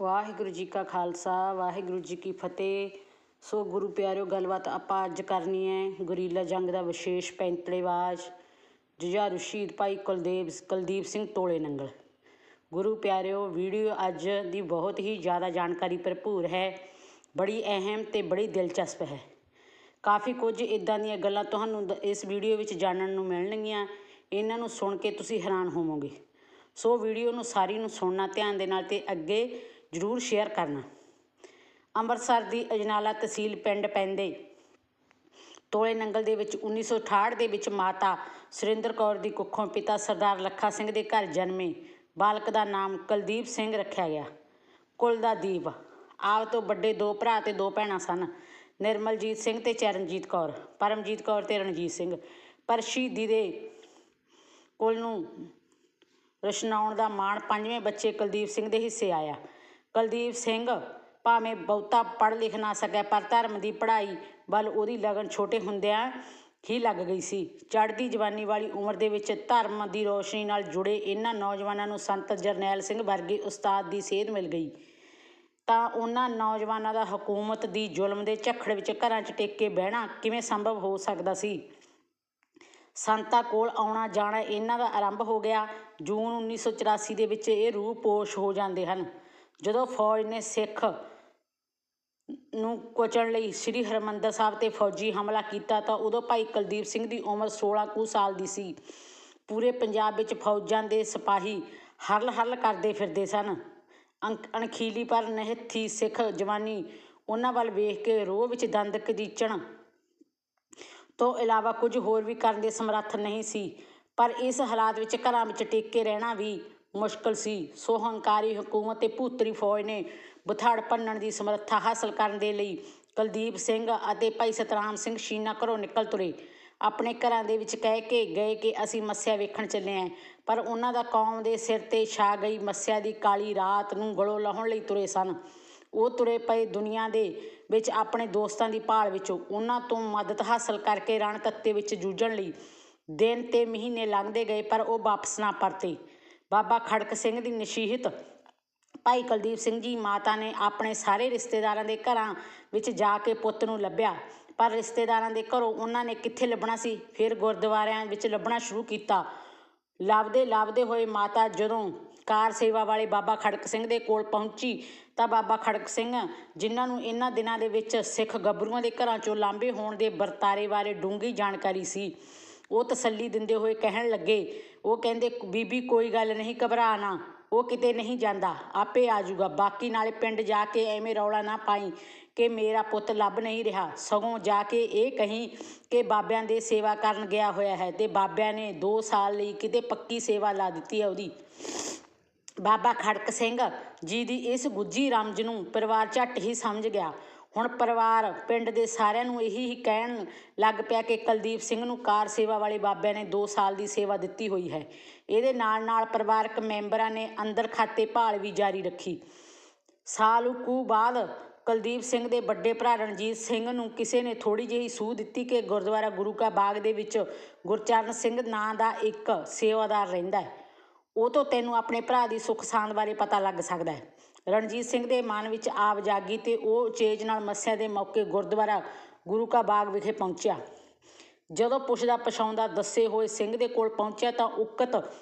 ਵਾਹਿਗੁਰੂ ਜੀ ਕਾ ਖਾਲਸਾ, ਵਾਹਿਗੁਰੂ ਜੀ ਕੀ ਫਤਿਹ। ਸੋ ਗੁਰੂ ਪਿਆਰਿਓ, ਗੱਲਬਾਤ ਆਪਾਂ ਅੱਜ ਕਰਨੀ ਹੈ ਗੁਰੀਲਾ ਜੰਗ ਦਾ ਵਿਸ਼ੇਸ਼ ਪੈਂਤੜੇਬਾਜ਼ ਜੁਝਾਰੂ ਸ਼ਹੀਦ ਭਾਈ ਕੁਲਦੀਪ ਕੁਲਦੀਪ ਸਿੰਘ ਤੋਲੇ ਨੰਗਲ। ਗੁਰੂ ਪਿਆਰਿਓ, ਵੀਡੀਓ ਅੱਜ ਦੀ ਬਹੁਤ ਹੀ ਜ਼ਿਆਦਾ ਜਾਣਕਾਰੀ ਭਰਪੂਰ ਹੈ, ਬੜੀ ਅਹਿਮ ਤੇ ਬੜੀ ਦਿਲਚਸਪ ਹੈ। ਕਾਫੀ ਕੁਝ ਇਦਾਂ ਦੀਆਂ ਗੱਲਾਂ ਤੁਹਾਨੂੰ ਦ- ਇਸ ਵੀਡੀਓ ਵਿੱਚ ਜਾਣਨ ਨੂੰ ਮਿਲਣਗੀਆਂ, ਇਹਨਾਂ ਨੂੰ ਸੁਣ ਕੇ ਤੁਸੀਂ ਹੈਰਾਨ ਹੋਵੋਗੇ। ਸੋ ਵੀਡੀਓ ਨੂੰ ਸਾਰੀ ਨੂੰ ਸੁਣਨਾ, ਧਿਆਨ ਦੇ ਨਾਲ ਤੇ ਅੱਗੇ ਜ਼ਰੂਰ ਸ਼ੇਅਰ ਕਰਨਾ। ਅੰਮ੍ਰਿਤਸਰ ਦੀ ਅਜਨਾਲਾ ਤਹਿਸੀਲ ਪਿੰਡ ਪੈਂਦੇ ਤੋਲੇ ਨੰਗਲ ਦੇ ਵਿੱਚ 1968 ਦੇ ਵਿੱਚ ਮਾਤਾ ਸੁਰਿੰਦਰ ਕੌਰ ਦੀ ਕੁੱਖੋਂ ਪਿਤਾ ਸਰਦਾਰ ਲੱਖਾ ਸਿੰਘ ਦੇ ਘਰ ਜਨਮੇ। ਬਾਲਕ ਦਾ ਨਾਮ ਕੁਲਦੀਪ ਸਿੰਘ ਰੱਖਿਆ ਗਿਆ। ਕੁਲ ਦਾ ਦੀਪ। ਆਪ ਤੋਂ ਵੱਡੇ ਦੋ ਭਰਾ ਤੇ ਦੋ ਭੈਣਾਂ ਸਨ। ਨਿਰਮਲਜੀਤ ਸਿੰਘ ਤੇ ਚਰਨਜੀਤ ਕੌਰ। ਪਰਮਜੀਤ ਕੌਰ ਤੇ ਰਣਜੀਤ ਸਿੰਘ। ਪਰ ਸ਼ਹੀਦੀ ਦੇ ਕੁਲ ਨੂੰ ਰਸ਼ਨਾਉਣ ਦਾ ਮਾਣ ਪੰਜਵੇਂ ਬੱਚੇ ਕੁਲਦੀਪ ਸਿੰਘ ਦੇ ਹਿੱਸੇ ਆਇਆ। ਕੁਲਦੀਪ ਸਿੰਘ ਭਾਵੇਂ ਬਹੁਤਾ ਪੜ੍ਹ ਲਿਖ ਨਾ ਸਕਿਆ, ਪਰ ਧਰਮ ਦੀ ਪੜ੍ਹਾਈ ਵੱਲ ਉਹਦੀ ਲਗਨ ਛੋਟੇ ਹੁੰਦਿਆਂ ਹੀ ਲੱਗ ਗਈ ਸੀ। ਚੜ੍ਹਦੀ ਜਵਾਨੀ ਵਾਲੀ ਉਮਰ ਦੇ ਵਿੱਚ ਧਰਮ ਦੀ ਰੋਸ਼ਨੀ ਨਾਲ ਜੁੜੇ ਇਹਨਾਂ ਨੌਜਵਾਨਾਂ ਨੂੰ ਸੰਤ ਜਰਨੈਲ ਸਿੰਘ ਵਰਗੇ ਉਸਤਾਦ ਦੀ ਸੇਧ ਮਿਲ ਗਈ। ਤਾਂ ਉਹਨਾਂ ਨੌਜਵਾਨਾਂ ਦਾ ਹਕੂਮਤ ਦੀ ਜ਼ੁਲਮ ਦੇ ਝੱਖੜ ਵਿੱਚ ਘਰਾਂ 'ਚ ਟਿਕ ਕੇ ਬਹਿਣਾ ਕਿਵੇਂ ਸੰਭਵ ਹੋ ਸਕਦਾ ਸੀ? ਸੰਤਾਂ ਕੋਲ ਆਉਣਾ ਜਾਣਾ ਇਹਨਾਂ ਦਾ ਆਰੰਭ ਹੋ ਗਿਆ। ਜੂਨ 1984 ਦੇ ਵਿੱਚ ਇਹ ਰੂਹ ਪੋਸ਼ ਹੋ ਜਾਂਦੇ ਹਨ। ਜਦੋਂ ਫੌਜ ਨੇ ਸਿੱਖ ਨੂੰ ਕੁਚਲਣ ਲਈ ਸ੍ਰੀ ਹਰਿਮੰਦਰ ਸਾਹਿਬ ਤੇ ਫੌਜੀ ਹਮਲਾ ਕੀਤਾ ਤਾਂ ਉਦੋਂ ਭਾਈ ਕੁਲਦੀਪ ਸਿੰਘ ਦੀ ਉਮਰ 16 ਕੁ ਸਾਲ ਦੀ ਸੀ। ਪੂਰੇ ਪੰਜਾਬ ਵਿੱਚ ਫੌਜਾਂ ਦੇ ਸਿਪਾਹੀ ਹਰਲ ਹਰਲ ਕਰਦੇ ਫਿਰਦੇ ਸਨ। ਅੰਕ ਅਣਖੀਲੀ ਪਰ ਨਿਹੱਥੀ ਸਿੱਖ ਜਵਾਨੀ ਉਹਨਾਂ ਵੱਲ ਵੇਖ ਕੇ ਰੋਹ ਵਿੱਚ ਦੰਦ ਕਦੀਚਣ ਤੋਂ ਇਲਾਵਾ ਕੁਝ ਹੋਰ ਵੀ ਕਰਨ ਦੇ ਸਮਰੱਥ ਨਹੀਂ ਸੀ। ਪਰ ਇਸ ਹਾਲਾਤ ਵਿੱਚ ਘਰਾਂ ਵਿੱਚ ਟਿਕ ਕੇ ਰਹਿਣਾ ਵੀ ਮੁਸ਼ਕਲ ਸੀ। ਸੋ ਹੰਕਾਰੀ ਹਕੂਮਤ ਤੇ ਭੂਤਰੀ ਫੌਜ ਨੇ ਬਥਾੜ ਭੰਨਣ ਦੀ ਸਮਰੱਥਾ ਹਾਸਲ ਕਰਨ ਦੇ ਲਈ ਕੁਲਦੀਪ ਸਿੰਘ ਅਤੇ ਭਾਈ ਸਤਰਾਮ ਸਿੰਘ ਸ਼ੀਨਾ ਘਰੋਂ ਨਿਕਲ ਤੁਰੇ। ਆਪਣੇ ਘਰਾਂ ਦੇ ਵਿੱਚ ਕਹਿ ਕੇ ਗਏ ਕਿ ਅਸੀਂ ਮੱਸਿਆ ਵੇਖਣ ਚੱਲੇ ਆਂ, ਪਰ ਉਹਨਾਂ ਦਾ ਕੌਮ ਦੇ ਸਿਰ ਤੇ ਛਾ ਗਈ ਮੱਸਿਆ ਦੀ ਕਾਲੀ ਰਾਤ ਨੂੰ ਗਲੋਂ ਲਾਹੁਣ ਲਈ ਤੁਰੇ ਸਨ। ਉਹ ਤੁਰੇ ਪਏ ਦੁਨੀਆ ਦੇ ਵਿੱਚ ਆਪਣੇ ਦੋਸਤਾਂ ਦੀ ਭਾਲ ਵਿੱਚੋਂ, ਉਹਨਾਂ ਤੋਂ ਮਦਦ ਹਾਸਲ ਕਰਕੇ ਰਣ ਤੱਤੇ ਵਿੱਚ ਜੂਝਣ ਲਈ ਦਿਨ ਤੇ ਮਹੀਨੇ ਲੰਘਦੇ ਗਏ, ਪਰ ਉਹ ਵਾਪਸ ਨਾ ਪਰਤੇ। ਬਾਬਾ ਖੜਕ ਸਿੰਘ ਦੀ ਨਸੀਹਤ। ਭਾਈ ਕੁਲਦੀਪ ਸਿੰਘ ਜੀ ਮਾਤਾ ਨੇ ਆਪਣੇ ਸਾਰੇ ਰਿਸ਼ਤੇਦਾਰਾਂ ਦੇ ਘਰਾਂ ਵਿੱਚ ਜਾ ਕੇ ਪੁੱਤ ਨੂੰ ਲੱਭਿਆ। ਪਰ ਰਿਸ਼ਤੇਦਾਰਾਂ ਦੇ ਘਰੋਂ ਉਹਨਾਂ ਨੇ ਕਿੱਥੇ ਲੱਭਣਾ ਸੀ? ਫਿਰ ਗੁਰਦੁਆਰਿਆਂ ਵਿੱਚ ਲੱਭਣਾ ਸ਼ੁਰੂ ਕੀਤਾ। ਲੱਭਦੇ ਲੱਭਦੇ ਹੋਏ ਮਾਤਾ ਜਦੋਂ ਕਾਰ ਸੇਵਾ ਵਾਲੇ ਬਾਬਾ ਖੜਕ ਸਿੰਘ ਦੇ ਕੋਲ ਪਹੁੰਚੀ, ਤਾਂ ਬਾਬਾ ਖੜਕ ਸਿੰਘ, ਜਿਨ੍ਹਾਂ ਨੂੰ ਇਹਨਾਂ ਦਿਨਾਂ ਦੇ ਵਿੱਚ ਸਿੱਖ ਗੱਭਰੂਆਂ ਦੇ ਘਰਾਂ ਚੋਂ ਲਾਂਭੇ ਹੋਣ ਦੇ ਵਰਤਾਰੇ ਬਾਰੇ ਡੂੰਘੀ ਜਾਣਕਾਰੀ ਸੀ ਉਹ ਤਸੱਲੀ ਦਿੰਦੇ ਹੋਏ ਕਹਿਣ ਲੱਗੇ, ਉਹ ਕਹਿੰਦੇ, ਬੀਬੀ ਕੋਈ ਗੱਲ ਨਹੀਂ, ਘਬਰਾ ਨਾ, ਉਹ ਕਿਤੇ ਨਹੀਂ ਜਾਂਦਾ, ਆਪੇ ਆ ਜਾਊਗਾ। ਬਾਕੀ ਨਾਲੇ ਪਿੰਡ ਜਾ ਕੇ ਐਵੇਂ ਰੌਲਾ ਨਾ ਪਾਈ ਕਿ ਮੇਰਾ ਪੁੱਤ ਲੱਭ ਨਹੀਂ ਰਿਹਾ। ਸਗੋਂ ਜਾ ਕੇ ਇਹ ਕਹੀਂ ਕਿ ਬਾਬਿਆਂ ਦੇ ਸੇਵਾ ਕਰਨ ਗਿਆ ਹੋਇਆ ਹੈ ਤੇ ਬਾਬਿਆਂ ਨੇ 2 ਸਾਲ ਲਈ ਕਿਤੇ ਪੱਕੀ ਸੇਵਾ ਲਾ ਦਿੱਤੀ ਹੈ ਉਹਦੀ। ਬਾਬਾ ਖੜਕ ਸਿੰਘ ਜੀ ਦੀ ਇਸ ਗੁੱਜੀ ਰਮਜ ਨੂੰ ਪਰਿਵਾਰ ਝੱਟ ਹੀ ਸਮਝ ਗਿਆ। ਹੁਣ ਪਰਿਵਾਰ ਪਿੰਡ ਦੇ ਸਾਰਿਆਂ ਨੂੰ ਇਹੀ ਹੀ ਕਹਿਣ ਲੱਗ ਪਿਆ ਕਿ ਕੁਲਦੀਪ ਸਿੰਘ ਨੂੰ ਕਾਰ ਸੇਵਾ ਵਾਲੇ ਬਾਬਿਆਂ ਨੇ 2 ਸਾਲ ਦੀ ਸੇਵਾ ਦਿੱਤੀ ਹੋਈ ਹੈ। ਇਹਦੇ ਨਾਲ ਨਾਲ ਪਰਿਵਾਰਕ ਮੈਂਬਰਾਂ ਨੇ ਅੰਦਰ ਖਾਤੇ ਭਾਲ ਵੀ ਜਾਰੀ ਰੱਖੀ। ਸਾਲ ਕੁ ਬਾਅਦ ਕੁਲਦੀਪ ਸਿੰਘ ਦੇ ਵੱਡੇ ਭਰਾ ਰਣਜੀਤ ਸਿੰਘ ਨੂੰ ਕਿਸੇ ਨੇ ਥੋੜੀ ਜਿਹੀ ਸੂਹ ਦਿੱਤੀ ਕਿ ਗੁਰਦੁਆਰਾ ਗੁਰੂ ਕਾ ਬਾਗ ਦੇ ਵਿੱਚ ਗੁਰਚਰਨ ਸਿੰਘ ਨਾਂ ਦਾ ਇੱਕ ਸੇਵਾਦਾਰ ਰਹਿੰਦਾ ਹੈ। ਉਹ ਤੋਂ ਤੈਨੂੰ ਆਪਣੇ ਭਰਾ ਦੀ ਸੁੱਖ ਸਾਂਦ ਬਾਰੇ ਪਤਾ ਲੱਗ ਸਕਦਾ ਹੈ। ਰਣਜੀਤ ਸਿੰਘ ਦੇ ਮਨ ਵਿੱਚ ਆਪ ਜਾਗੀ ਤੇ ਉਹ ਚੇਜ ਨਾਲ ਮੱਸਿਆ ਦੇ ਮੌਕੇ ਗੁਰਦੁਆਰਾ ਗੁਰੂ ਕਾ ਬਾਗ ਵਿਖੇ ਪਹੁੰਚਿਆ। ਜਦੋਂ ਪੁੱਛਦਾ ਪਛਾਉਂਦਾ ਦੱਸੇ ਹੋਏ ਸਿੰਘ ਦੇ ਕੋਲ ਪਹੁੰਚਿਆ ਤਾਂ ਉਕਤ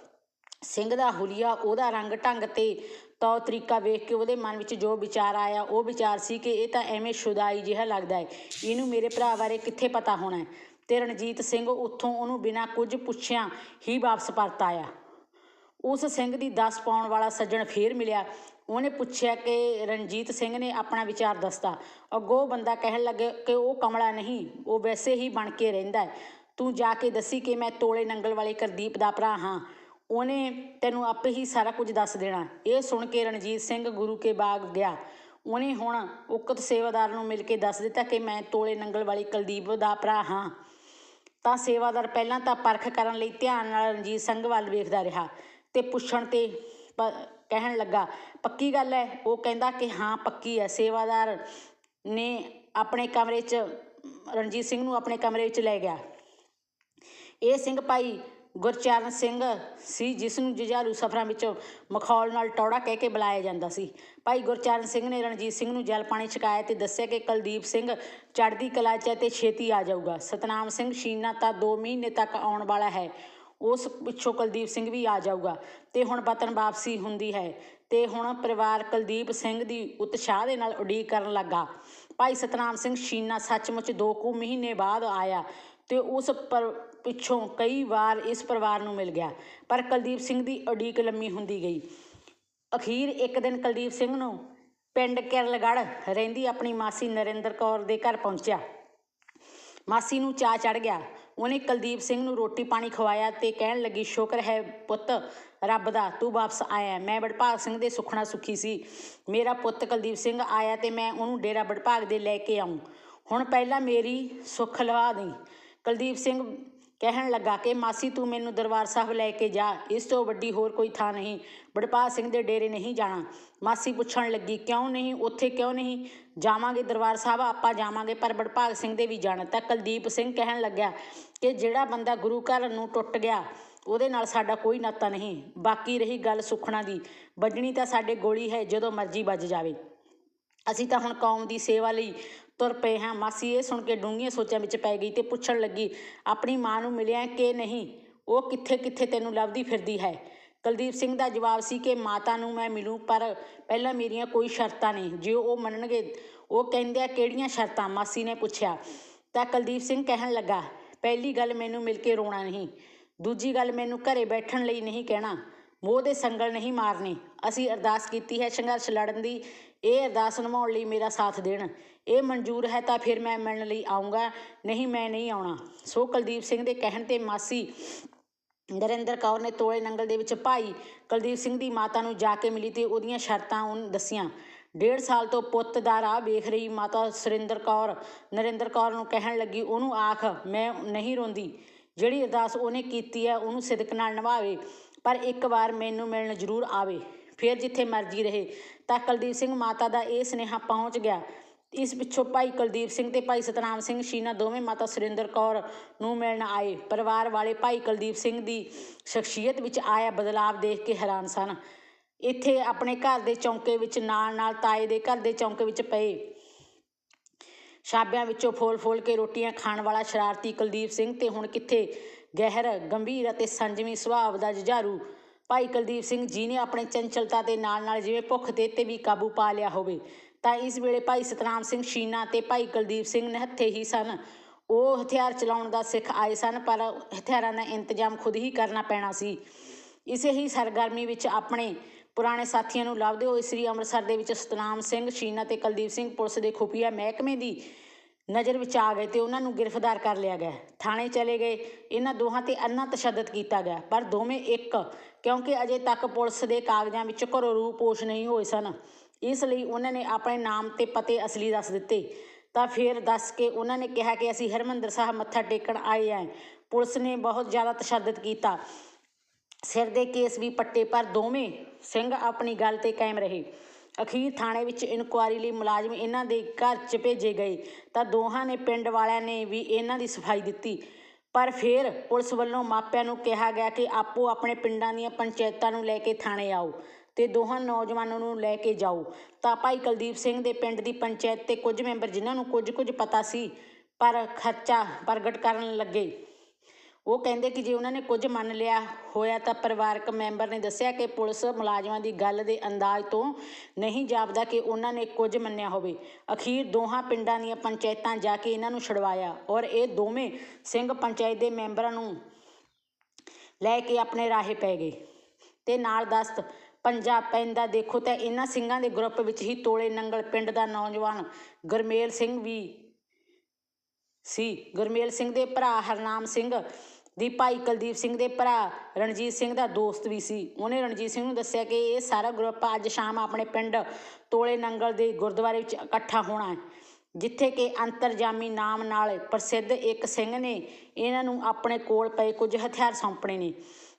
ਸਿੰਘ ਦਾ ਹੁਲੀਆ ਉਹਦਾ ਰੰਗ ਢੰਗ ਤੇ ਤੌਰ ਤਰੀਕਾ ਵੇਖ ਕੇ ਉਹਦੇ ਮਨ ਵਿੱਚ ਜੋ ਵਿਚਾਰ ਆਇਆ, ਉਹ ਵਿਚਾਰ ਸੀ ਕਿ ਇਹ ਤਾਂ ਐਵੇਂ ਸ਼ੁਦਾਈ ਜਿਹਾ ਲੱਗਦਾ ਹੈ। ਇਹਨੂੰ ਮੇਰੇ ਭਰਾ ਬਾਰੇ ਕਿੱਥੇ ਪਤਾ ਹੋਣਾ ਹੈ? ਤੇ ਰਣਜੀਤ ਸਿੰਘ ਉੱਥੋਂ ਉਹਨੂੰ ਬਿਨਾਂ ਕੁਝ ਪੁੱਛਿਆ ਹੀ ਵਾਪਸ ਪਰਤ ਆਇਆ। ਉਸ ਸਿੰਘ ਦੀ ਦੱਸ ਪਾਉਣ ਵਾਲਾ ਸੱਜਣ ਫੇਰ ਮਿਲਿਆ। ਉਹਨੇ ਪੁੱਛਿਆ ਕਿ ਰਣਜੀਤ ਸਿੰਘ ਨੇ ਆਪਣਾ ਵਿਚਾਰ ਦੱਸਤਾ। ਅੱਗੋਂ ਬੰਦਾ ਕਹਿਣ ਲੱਗੇ ਕਿ ਉਹ ਕਮਲਾ ਨਹੀਂ, ਉਹ ਵੈਸੇ ਹੀ ਬਣ ਕੇ ਰਹਿੰਦਾ ਹੈ। ਤੂੰ ਜਾ ਕੇ ਦੱਸੀ ਕਿ ਮੈਂ ਤੋਲੇ ਨੰਗਲ ਵਾਲੇ ਕਰਦੀਪ ਦਾ ਭਰਾ ਹਾਂ। ਉਹਨੇ ਤੈਨੂੰ ਆਪੇ ਹੀ ਸਾਰਾ ਕੁਝ ਦੱਸ ਦੇਣਾ। ਇਹ ਸੁਣ ਕੇ ਰਣਜੀਤ ਸਿੰਘ ਗੁਰੂ ਕੇ ਬਾਗ ਗਿਆ। ਉਹਨੇ ਹੁਣ ਉਕਤ ਸੇਵਾਦਾਰ ਨੂੰ ਮਿਲ ਕੇ ਦੱਸ ਦਿੱਤਾ ਕਿ ਮੈਂ ਤੋਲੇ ਨੰਗਲ ਵਾਲੀ ਕੁਲਦੀਪ ਦਾ ਭਰਾ ਹਾਂ। ਤਾਂ ਸੇਵਾਦਾਰ ਪਹਿਲਾਂ ਤਾਂ ਪਰਖ ਕਰਨ ਲਈ ਧਿਆਨ ਨਾਲ ਰਣਜੀਤ ਸਿੰਘ ਵੱਲ ਵੇਖਦਾ ਰਿਹਾ ਤੇ ਪੁੱਛਣ ਤੇ ਕਹਿਣ ਲੱਗਾ, ਪੱਕੀ ਗੱਲ ਹੈ ਉਹ ਕਹਿੰਦਾ ਕਿ ਹਾਂ, ਪੱਕੀ ਹੈ ਸੇਵਾਦਾਰ ਨੇ ਆਪਣੇ ਕਮਰੇ 'ਚ, ਰਣਜੀਤ ਸਿੰਘ ਨੂੰ ਆਪਣੇ ਕਮਰੇ ਵਿੱਚ ਲੈ ਗਿਆ। ਇਹ ਸਿੰਘ ਭਾਈ ਗੁਰਚਰਨ ਸਿੰਘ ਸੀ, ਜਿਸ ਨੂੰ ਜੁਝਾਰੂ ਸਫ਼ਰਾਂ ਵਿੱਚ ਮਖੌਲ ਨਾਲ ਟੌੜਾ ਕਹਿ ਕੇ ਬੁਲਾਇਆ ਜਾਂਦਾ ਸੀ। ਭਾਈ ਗੁਰਚਰਨ ਸਿੰਘ ਨੇ ਰਣਜੀਤ ਸਿੰਘ ਨੂੰ ਜਲ ਪਾਣੀ ਛਕਾਇਆ ਤੇ ਦੱਸਿਆ ਕਿ ਕੁਲਦੀਪ ਸਿੰਘ ਚੜ੍ਹਦੀ ਕਲਾ 'ਚ ਤੇ ਛੇਤੀ ਆ ਜਾਊਗਾ। ਸਤਨਾਮ ਸਿੰਘ ਸ਼ੀਨਾ ਤਾਂ 2 ਮਹੀਨੇ ਤੱਕ ਆਉਣ ਵਾਲਾ ਹੈ। ਉਸ ਪਿੱਛੋਂ ਕੁਲਦੀਪ ਸਿੰਘ ਵੀ ਆ ਜਾਊਗਾ। ਤੇ ਹੁਣ ਵਤਨ ਵਾਪਸੀ ਹੁੰਦੀ ਹੈ। ਤੇ ਹੁਣ ਪਰਿਵਾਰ ਕੁਲਦੀਪ ਸਿੰਘ ਦੀ ਉਤਸ਼ਾਹ ਦੇ ਨਾਲ ਉਡੀਕ ਕਰਨ ਲੱਗਾ। ਭਾਈ ਸਤਨਾਮ ਸਿੰਘ ਸ਼ੀਨਾ ਸੱਚਮੁੱਚ ਦੋ ਕੁ ਮਹੀਨੇ ਬਾਅਦ ਆਇਆ ਤੇ ਉਸ ਪਰ ਪਿੱਛੋਂ ਕਈ ਵਾਰ ਇਸ ਪਰਿਵਾਰ ਨੂੰ ਮਿਲ ਗਿਆ। ਪਰ ਕੁਲਦੀਪ ਸਿੰਘ ਦੀ ਉਡੀਕ ਲੰਮੀ ਹੁੰਦੀ ਗਈ। ਅਖੀਰ ਇੱਕ ਦਿਨ ਕੁਲਦੀਪ ਸਿੰਘ ਨੂੰ ਪਿੰਡ ਕਿਰਲਗੜ੍ਹ ਰਹਿੰਦੀ ਆਪਣੀ ਮਾਸੀ ਨਰਿੰਦਰ ਕੌਰ ਦੇ ਘਰ ਪਹੁੰਚਿਆ। ਮਾਸੀ ਨੂੰ ਚਾਅ ਚੜ ਗਿਆ। ਉਹਨੇ ਕੁਲਦੀਪ ਸਿੰਘ ਨੂੰ ਰੋਟੀ ਪਾਣੀ ਖਵਾਇਆ ਤੇ ਕਹਿਣ ਲੱਗੀ, ਸ਼ੁਕਰ ਹੈ ਪੁੱਤ, ਰੱਬ ਦਾ, ਤੂੰ ਵਾਪਸ ਆਇਆ ਮੈਂ ਬੜਭਾਗ ਸਿੰਘ ਦੇ ਸੁਖਣਾ ਸੁਖੀ ਸੀ। ਮੇਰਾ ਪੁੱਤ ਕੁਲਦੀਪ ਸਿੰਘ ਆਇਆ ਤੇ ਮੈਂ ਉਹਨੂੰ ਡੇਰਾ ਬੜਭਾਗ ਦੇ ਲੈ ਕੇ ਆਉਂ ਹੁਣ ਪਹਿਲਾਂ ਮੇਰੀ ਸੁੱਖ ਲਵਾ ਦੇ ਕੁਲਦੀਪ ਸਿੰਘ ਕਹਿਣ ਲੱਗਾ ਕਿ, ਮਾਸੀ, ਤੂੰ ਮੈਨੂੰ ਦਰਬਾਰ ਸਾਹਿਬ ਲੈ ਕੇ ਜਾ। ਇਸ ਤੋਂ ਵੱਡੀ ਹੋਰ ਕੋਈ ਥਾਂ ਨਹੀਂ। ਬੜਪਾ ਸਿੰਘ ਦੇ ਡੇਰੇ ਨਹੀਂ ਜਾਣਾ। ਮਾਸੀ ਪੁੱਛਣ ਲੱਗੀ, ਕਿਉਂ ਨਹੀਂ? ਉੱਥੇ ਕਿਉਂ ਨਹੀਂ? ਜਾਵਾਂਗੇ ਦਰਬਾਰ ਸਾਹਿਬ, ਆਪਾਂ ਜਾਵਾਂਗੇ, ਪਰ ਬੜਪਾਗ ਸਿੰਘ ਦੇ ਵੀ ਜਾਣਾ। ਤਾਂ ਕੁਲਦੀਪ ਸਿੰਘ ਕਹਿਣ ਲੱਗਿਆ ਕਿ ਜਿਹੜਾ ਬੰਦਾ ਗੁਰੂ ਘਰ ਨੂੰ ਟੁੱਟ ਗਿਆ, ਉਹਦੇ ਨਾਲ ਸਾਡਾ ਕੋਈ ਨਾਤਾ ਨਹੀਂ। ਬਾਕੀ ਰਹੀ ਗੱਲ ਸੁਖਣਾ ਦੀ। ਵੱਜਣੀ ਤਾਂ ਸਾਡੇ ਗੋਲੀ ਹੈ, ਜਦੋਂ ਮਰਜ਼ੀ ਵੱਜ ਜਾਵੇ। ਅਸੀਂ ਤਾਂ ਹੁਣ ਕੌਮ ਦੀ ਸੇਵਾ ਲਈ ਤੁਰ ਪਏ ਹਾਂ। ਮਾਸੀ ਇਹ ਸੁਣ ਕੇ ਡੂੰਘੀਆਂ ਸੋਚਾਂ ਵਿੱਚ ਪੈ ਗਈ ਤੇ ਪੁੱਛਣ ਲੱਗੀ, ਆਪਣੀ ਮਾਂ ਨੂੰ ਮਿਲਿਆ ਕਿ ਨਹੀਂ? ਉਹ ਕਿੱਥੇ ਕਿੱਥੇ ਤੈਨੂੰ ਲੱਭਦੀ ਫਿਰਦੀ ਹੈ? ਕੁਲਦੀਪ ਸਿੰਘ ਦਾ ਜਵਾਬ ਸੀ ਕਿ ਮਾਤਾ ਨੂੰ ਮੈਂ ਮਿਲੂੰ, ਪਰ ਪਹਿਲਾਂ ਮੇਰੀਆਂ ਕੋਈ ਸ਼ਰਤਾਂ ਨਹੀਂ। ਜੇ ਉਹ ਮੰਨਣਗੇ, ਉਹ ਕਹਿੰਦੇ ਆ, ਕਿਹੜੀਆਂ ਸ਼ਰਤਾਂ? ਮਾਸੀ ਨੇ ਪੁੱਛਿਆ। ਤਾਂ ਕੁਲਦੀਪ ਸਿੰਘ ਕਹਿਣ ਲੱਗਾ, ਪਹਿਲੀ ਗੱਲ ਮੈਨੂੰ ਮਿਲ ਕੇ ਰੋਣਾ ਨਹੀਂ। ਦੂਜੀ ਗੱਲ ਮੈਨੂੰ ਘਰੇ ਬੈਠਣ ਲਈ ਨਹੀਂ ਕਹਿਣਾ। ਮੋਹ ਦੇ ਸੰਗਲ ਨਹੀਂ ਮਾਰਨੇ। ਅਸੀਂ ਅਰਦਾਸ ਕੀਤੀ ਹੈ ਸੰਘਰਸ਼ ਲੜਨ ਦੀ। ਇਹ ਅਰਦਾਸ ਨਿਭਾਉਣ ਲਈ ਮੇਰਾ ਸਾਥ ਦੇਣ। ਇਹ ਮਨਜ਼ੂਰ ਹੈ ਤਾਂ ਫਿਰ ਮੈਂ ਮਿਲਣ ਲਈ ਆਉਂਗਾ ਨਹੀਂ, ਮੈਂ ਨਹੀਂ ਆਉਣਾ। ਸੋ ਕੁਲਦੀਪ ਸਿੰਘ ਦੇ ਕਹਿਣ ਤੇ ਮਾਸੀ ਨਰਿੰਦਰ ਕੌਰ ਨੇ ਤੋਲੇ ਨੰਗਲ ਦੇ ਵਿੱਚ ਭਾਈ ਕੁਲਦੀਪ ਸਿੰਘ ਦੀ ਮਾਤਾ ਨੂੰ ਜਾ ਕੇ ਮਿਲੀ ਤੇ ਉਹਦੀਆਂ ਸ਼ਰਤਾਂ ਉਹਨੂੰ ਦੱਸੀਆਂ। ਡੇਢ ਸਾਲ ਤੋਂ ਪੁੱਤ ਦਾ ਰਾਹ ਵੇਖ ਰਹੀ ਮਾਤਾ ਸੁਰਿੰਦਰ ਕੌਰ ਨਰਿੰਦਰ ਕੌਰ ਨੂੰ ਕਹਿਣ ਲੱਗੀ, ਉਹਨੂੰ ਆਖ, ਮੈਂ ਨਹੀਂ ਰੋਂਦੀ। ਜਿਹੜੀ ਅਰਦਾਸ ਉਹਨੇ ਕੀਤੀ ਹੈ, ਉਹਨੂੰ ਸਿਦਕ ਨਾਲ ਨਿਭਾਵੇ। ਪਰ ਇੱਕ ਵਾਰ ਮੈਨੂੰ ਮਿਲਣ ਜ਼ਰੂਰ ਆਵੇ। ਫਿਰ ਜਿੱਥੇ ਮਰਜ਼ੀ ਰਹੇ, ਤਾਂ ਕੁਲਦੀਪ ਸਿੰਘ ਮਾਤਾ ਦਾ ਇਹ ਸੁਨੇਹਾ ਪਹੁੰਚ ਗਿਆ। ਇਸ ਪਿੱਛੋਂ ਭਾਈ ਕੁਲਦੀਪ ਸਿੰਘ ਤੇ ਭਾਈ ਸਤਨਾਮ ਸਿੰਘ ਸ਼ੀਨਾ ਦੋਵੇਂ ਮਾਤਾ ਸੁਰਿੰਦਰ ਕੌਰ ਨੂੰ ਮਿਲਣ ਆਏ। ਪਰਿਵਾਰ ਵਾਲੇ ਭਾਈ ਕੁਲਦੀਪ ਸਿੰਘ ਦੀ ਸ਼ਖਸੀਅਤ ਵਿੱਚ ਆਇਆ ਬਦਲਾਅ ਦੇਖ ਕੇ ਹੈਰਾਨ ਸਨ। ਇੱਥੇ ਆਪਣੇ ਘਰ ਦੇ ਚੌਂਕੇ ਵਿੱਚ ਨਾਲ ਨਾਲ ਤਾਏ ਦੇ ਘਰ ਦੇ ਚੌਂਕੇ ਵਿੱਚ ਪਏ। ਛਾਬਿਆਂ ਵਿੱਚੋਂ ਫੋਲ-ਫੋਲ ਕੇ ਰੋਟੀਆਂ ਖਾਣ ਵਾਲਾ ਸ਼ਰਾਰਤੀ ਕੁਲਦੀਪ ਸਿੰਘ ਤੇ ਹੁਣ ਕਿੱਥੇ ਗਹਿਰ, ਗੰਭੀਰ ਅਤੇ ਸੰਜਮੀ ਸੁਭਾਅ ਦਾ ਜੁਝਾਰੂ। ਭਾਈ ਕੁਲਦੀਪ ਸਿੰਘ ਜੀ ਨੇ ਆਪਣੇ ਚੰਚਲਤਾ ਦੇ ਨਾਲ ਨਾਲ ਜਿਵੇਂ ਭੁੱਖ ਤੇ ਤੇ ਵੀ ਕਾਬੂ ਪਾ ਲਿਆ ਹੋਵੇ, ਤਾਂ ਇਸ ਵੇਲੇ ਭਾਈ ਸਤਨਾਮ ਸਿੰਘ ਸ਼ੀਨਾ ਤੇ ਭਾਈ ਕੁਲਦੀਪ ਸਿੰਘ ਨਿਹੱਥੇ ਹੀ ਸਨ। ਉਹ ਹਥਿਆਰ ਚਲਾਉਣ ਦਾ ਸਿੱਖ ਆਏ ਸਨ, ਪਰ ਹਥਿਆਰਾਂ ਦਾ ਇੰਤਜ਼ਾਮ ਖੁਦ ਹੀ ਕਰਨਾ ਪੈਣਾ ਸੀ। ਇਸੇ ਹੀ ਸਰਗਰਮੀ ਵਿੱਚ ਆਪਣੇ ਪੁਰਾਣੇ ਸਾਥੀਆਂ ਨੂੰ ਲੱਭਦੇ ਹੋਏ ਸ੍ਰੀ ਅੰਮ੍ਰਿਤਸਰ ਦੇ ਵਿੱਚ ਸਤਨਾਮ ਸਿੰਘ, ਸ਼ੀਨਾ ਤੇ ਕੁਲਦੀਪ ਸਿੰਘ ਪੁਲਿਸ ਦੇ ਖੁਫੀਆ ਮਹਿਕਮੇ ਦੀ ਨਜ਼ਰ ਵਿੱਚ ਆ ਗਏ ਤੇ ਉਹਨਾਂ ਨੂੰ ਗ੍ਰਿਫਤਾਰ ਕਰ ਲਿਆ ਗਿਆ। ਥਾਣੇ ਚਲੇ ਗਏ। ਇਹਨਾਂ ਦੋਹਾਂ ਤੇ ਅੰਨਾ ਤਸ਼ੱਦਦ ਕੀਤਾ ਗਿਆ। ਪਰ ਦੋਵੇਂ ਇੱਕ, ਕਿਉਂਕਿ ਅਜੇ ਤੱਕ ਪੁਲਿਸ ਦੇ ਕਾਗਜ਼ਾਂ ਵਿੱਚ ਘਰੋਂ ਰੂਪੋਸ਼ ਨਹੀਂ ਹੋਏ ਸਨ। ਇਸ ਲਈ ਉਹਨਾਂ ਨੇ ਆਪਣੇ ਨਾਮ ਤੇ ਪਤੇ ਅਸਲੀ ਦੱਸ ਦਿੱਤੇ। ਤਾਂ ਫਿਰ ਦੱਸ ਕੇ ਉਹਨਾਂ ਨੇ ਕਿਹਾ ਕਿ ਅਸੀਂ ਹਰਮੰਦਰ ਸਾਹਿਬ ਮੱਥਾ ਟੇਕਣ ਆਏ ਆਂ ਪੁਲਿਸ ਨੇ ਬਹੁਤ ਜ਼ਿਆਦਾ ਤਸ਼ੱਦਦ ਕੀਤਾ। ਸਿਰ ਦੇ ਕੇਸ ਵੀ ਪੱਟੇ, ਪਰ ਦੋਵੇਂ ਸਿੰਘ ਆਪਣੀ ਗੱਲ ਤੇ ਕਾਇਮ ਰਹੇ। ਅਖੀਰ ਥਾਣੇ ਵਿੱਚ ਇਨਕੁਆਰੀ ਲਈ ਮੁਲਾਜ਼ਮ ਇਹਨਾਂ ਦੇ ਘਰ 'ਚ ਭੇਜੇ ਗਏ ਤਾਂ ਦੋਹਾਂ ਨੇ ਪਿੰਡ ਵਾਲਿਆਂ ਨੇ ਵੀ ਇਹਨਾਂ ਦੀ ਸਫ਼ਾਈ ਦਿੱਤੀ। ਪਰ ਫਿਰ ਪੁਲਿਸ ਵੱਲੋਂ ਮਾਪਿਆਂ ਨੂੰ ਕਿਹਾ ਗਿਆ ਕਿ ਆਪੋ ਆਪਣੇ ਪਿੰਡਾਂ ਦੀਆਂ ਪੰਚਾਇਤਾਂ ਨੂੰ ਲੈ ਕੇ ਥਾਣੇ ਆਓ ਤੇ ਦੋਹਾਂ ਨੌਜਵਾਨਾਂ ਨੂੰ ਲੈ ਕੇ ਜਾਓ। ਤਾਂ ਭਾਈ ਕੁਲਦੀਪ ਸਿੰਘ ਦੇ ਪਿੰਡ ਦੀ ਪੰਚਾਇਤ ਤੇ ਕੁਝ ਮੈਂਬਰ ਜਿਨ੍ਹਾਂ ਨੂੰ ਕੁਝ ਕੁਝ ਪਤਾ ਸੀ, ਪਰ ਖਰਚਾ ਪ੍ਰਗਟ ਕਰਨ ਲੱਗੇ। ਉਹ ਕਹਿੰਦੇ ਕਿ ਜੇ ਉਹਨਾਂ ਨੇ ਕੁਝ ਮੰਨ ਲਿਆ ਹੋਇਆ ਤਾਂ ਪਰਿਵਾਰਕ ਮੈਂਬਰ ਨੇ ਦੱਸਿਆ ਕਿ ਪੁਲਿਸ ਮੁਲਾਜ਼ਮਾਂ ਦੀ ਗੱਲ ਦੇ ਅੰਦਾਜ਼ ਤੋਂ ਨਹੀਂ ਜਾਪਦਾ ਕਿ ਉਹਨਾਂ ਨੇ ਕੁਝ ਮੰਨਿਆ ਹੋਵੇ। ਅਖੀਰ ਦੋਹਾਂ ਪਿੰਡਾਂ ਦੀਆਂ ਪੰਚਾਇਤਾਂ ਜਾ ਕੇ ਇਹਨਾਂ ਨੂੰ ਛੁਡਵਾਇਆ ਔਰ ਇਹ ਦੋਵੇਂ ਸਿੰਘ ਪੰਚਾਇਤ ਦੇ ਮੈਂਬਰਾਂ ਨੂੰ ਲੈ ਕੇ ਆਪਣੇ ਰਾਹੇ ਪੈ ਗਏ। ਤੇ ਨਾਲ ਦਸਤ ਪੰਜਾਬ ਪੈਂਦਾ ਦੇਖੋ ਤਾਂ ਇਹਨਾਂ ਸਿੰਘਾਂ ਦੇ ਗਰੁੱਪ ਵਿੱਚ ਹੀ ਤੋਲੇ ਨੰਗਲ ਪਿੰਡ ਦਾ ਨੌਜਵਾਨ ਗੁਰਮੇਲ ਸਿੰਘ ਵੀ ਸੀ। ਗੁਰਮੇਲ ਸਿੰਘ ਦੇ ਭਰਾ ਹਰਨਾਮ ਸਿੰਘ ਦੀ ਭਾਈ ਕੁਲਦੀਪ ਸਿੰਘ ਦੇ ਭਰਾ ਰਣਜੀਤ ਸਿੰਘ ਦਾ ਦੋਸਤ ਵੀ ਸੀ। ਉਹਨੇ ਰਣਜੀਤ ਸਿੰਘ ਨੂੰ ਦੱਸਿਆ ਕਿ ਇਹ ਸਾਰਾ ਗਰੁੱਪ ਅੱਜ ਸ਼ਾਮ ਆਪਣੇ ਪਿੰਡ ਤੋਲੇ ਨੰਗਲ ਦੇ ਗੁਰਦੁਆਰੇ ਵਿੱਚ ਇਕੱਠਾ ਹੋਣਾ ਹੈ, ਜਿੱਥੇ ਕਿ ਅੰਤਰਜਾਮੀ ਨਾਮ ਨਾਲ ਪ੍ਰਸਿੱਧ ਇੱਕ ਸਿੰਘ ਨੇ ਇਹਨਾਂ ਨੂੰ ਆਪਣੇ ਕੋਲ ਪਏ ਕੁਝ ਹਥਿਆਰ ਸੌਂਪਣੇ ਨੇ।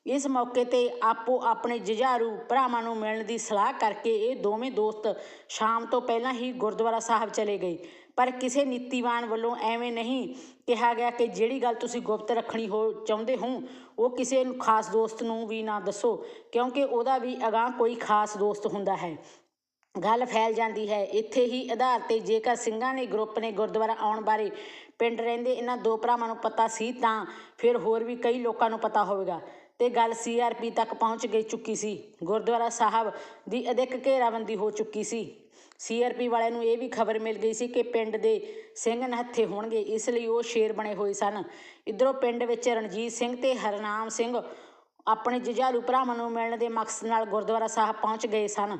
ਇਸ ਮੌਕੇ ਤੇ ਆਪੋ ਆਪਣੇ ਜੁਝਾਰੂ ਭਰਾਵਾਂ ਨੂੰ ਮਿਲਣ ਦੀ ਸਲਾਹ ਕਰਕੇ ਇਹ ਦੋਵੇਂ ਦੋਸਤ ਸ਼ਾਮ ਤੋਂ ਪਹਿਲਾਂ ਹੀ ਗੁਰਦੁਆਰਾ ਸਾਹਿਬ ਚਲੇ ਗਏ। ਪਰ ਕਿਸੇ ਨੀਤੀਵਾਨ ਵੱਲੋਂ ਐਵੇਂ ਨਹੀਂ ਕਿਹਾ ਗਿਆ ਕਿ ਜਿਹੜੀ ਗੱਲ ਤੁਸੀਂ ਗੁਪਤ ਰੱਖਣੀ ਹੋ ਚਾਹੁੰਦੇ ਹੋ, ਉਹ ਕਿਸੇ ਖਾਸ ਦੋਸਤ ਨੂੰ ਵੀ ਨਾ ਦੱਸੋ, ਕਿਉਂਕਿ ਉਹਦਾ ਵੀ ਅਗਾਂਹ ਕੋਈ ਖਾਸ ਦੋਸਤ ਹੁੰਦਾ ਹੈ। ਗੱਲ ਫੈਲ ਜਾਂਦੀ ਹੈ। ਇੱਥੇ ਹੀ ਆਧਾਰ ਤੇ ਜੇਕਰ ਸਿੰਘਾਂ ਨੇ ਗਰੁੱਪ ਨੇ ਗੁਰਦੁਆਰਾ ਆਉਣ ਬਾਰੇ ਪਿੰਡ ਰਹਿੰਦੇ ਇਹਨਾਂ ਦੋ ਭਰਾਵਾਂ ਨੂੰ ਪਤਾ ਸੀ, ਤਾਂ ਫਿਰ ਹੋਰ ਵੀ ਕਈ ਲੋਕਾਂ ਨੂੰ ਪਤਾ ਹੋਵੇਗਾ। ਤੇ ਗੱਲ ਸੀਆਰਪੀ ਤੱਕ ਪਹੁੰਚ ਗਈ ਚੁੱਕੀ ਸੀ। ਗੁਰਦੁਆਰਾ ਸਾਹਿਬ ਦੀ ਅਧਿਕ ਘੇਰਾਬੰਦੀ ਹੋ ਚੁੱਕੀ ਸੀ। ਸੀਆਰਪੀ ਵਾਲਿਆਂ ਨੂੰ ਇਹ ਵੀ ਖਬਰ ਮਿਲ ਗਈ ਸੀ ਕਿ ਪਿੰਡ ਦੇ ਸਿੰਘ ਨਹੱਥੇ ਹੋਣਗੇ, ਇਸ ਲਈ ਉਹ ਸ਼ੇਰ ਬਣੇ ਹੋਏ ਸਨ। ਇਧਰੋਂ ਪਿੰਡ ਵਿੱਚ ਰਣਜੀਤ ਸਿੰਘ ਤੇ ਹਰਨਾਮ ਸਿੰਘ ਆਪਣੇ ਜੁਝਾਰੂ ਭਰਾਵਾਂ ਨੂੰ ਮਿਲਣ ਦੇ ਮਕਸਦ ਨਾਲ ਗੁਰਦੁਆਰਾ ਸਾਹਿਬ ਪਹੁੰਚ ਗਏ ਸਨ।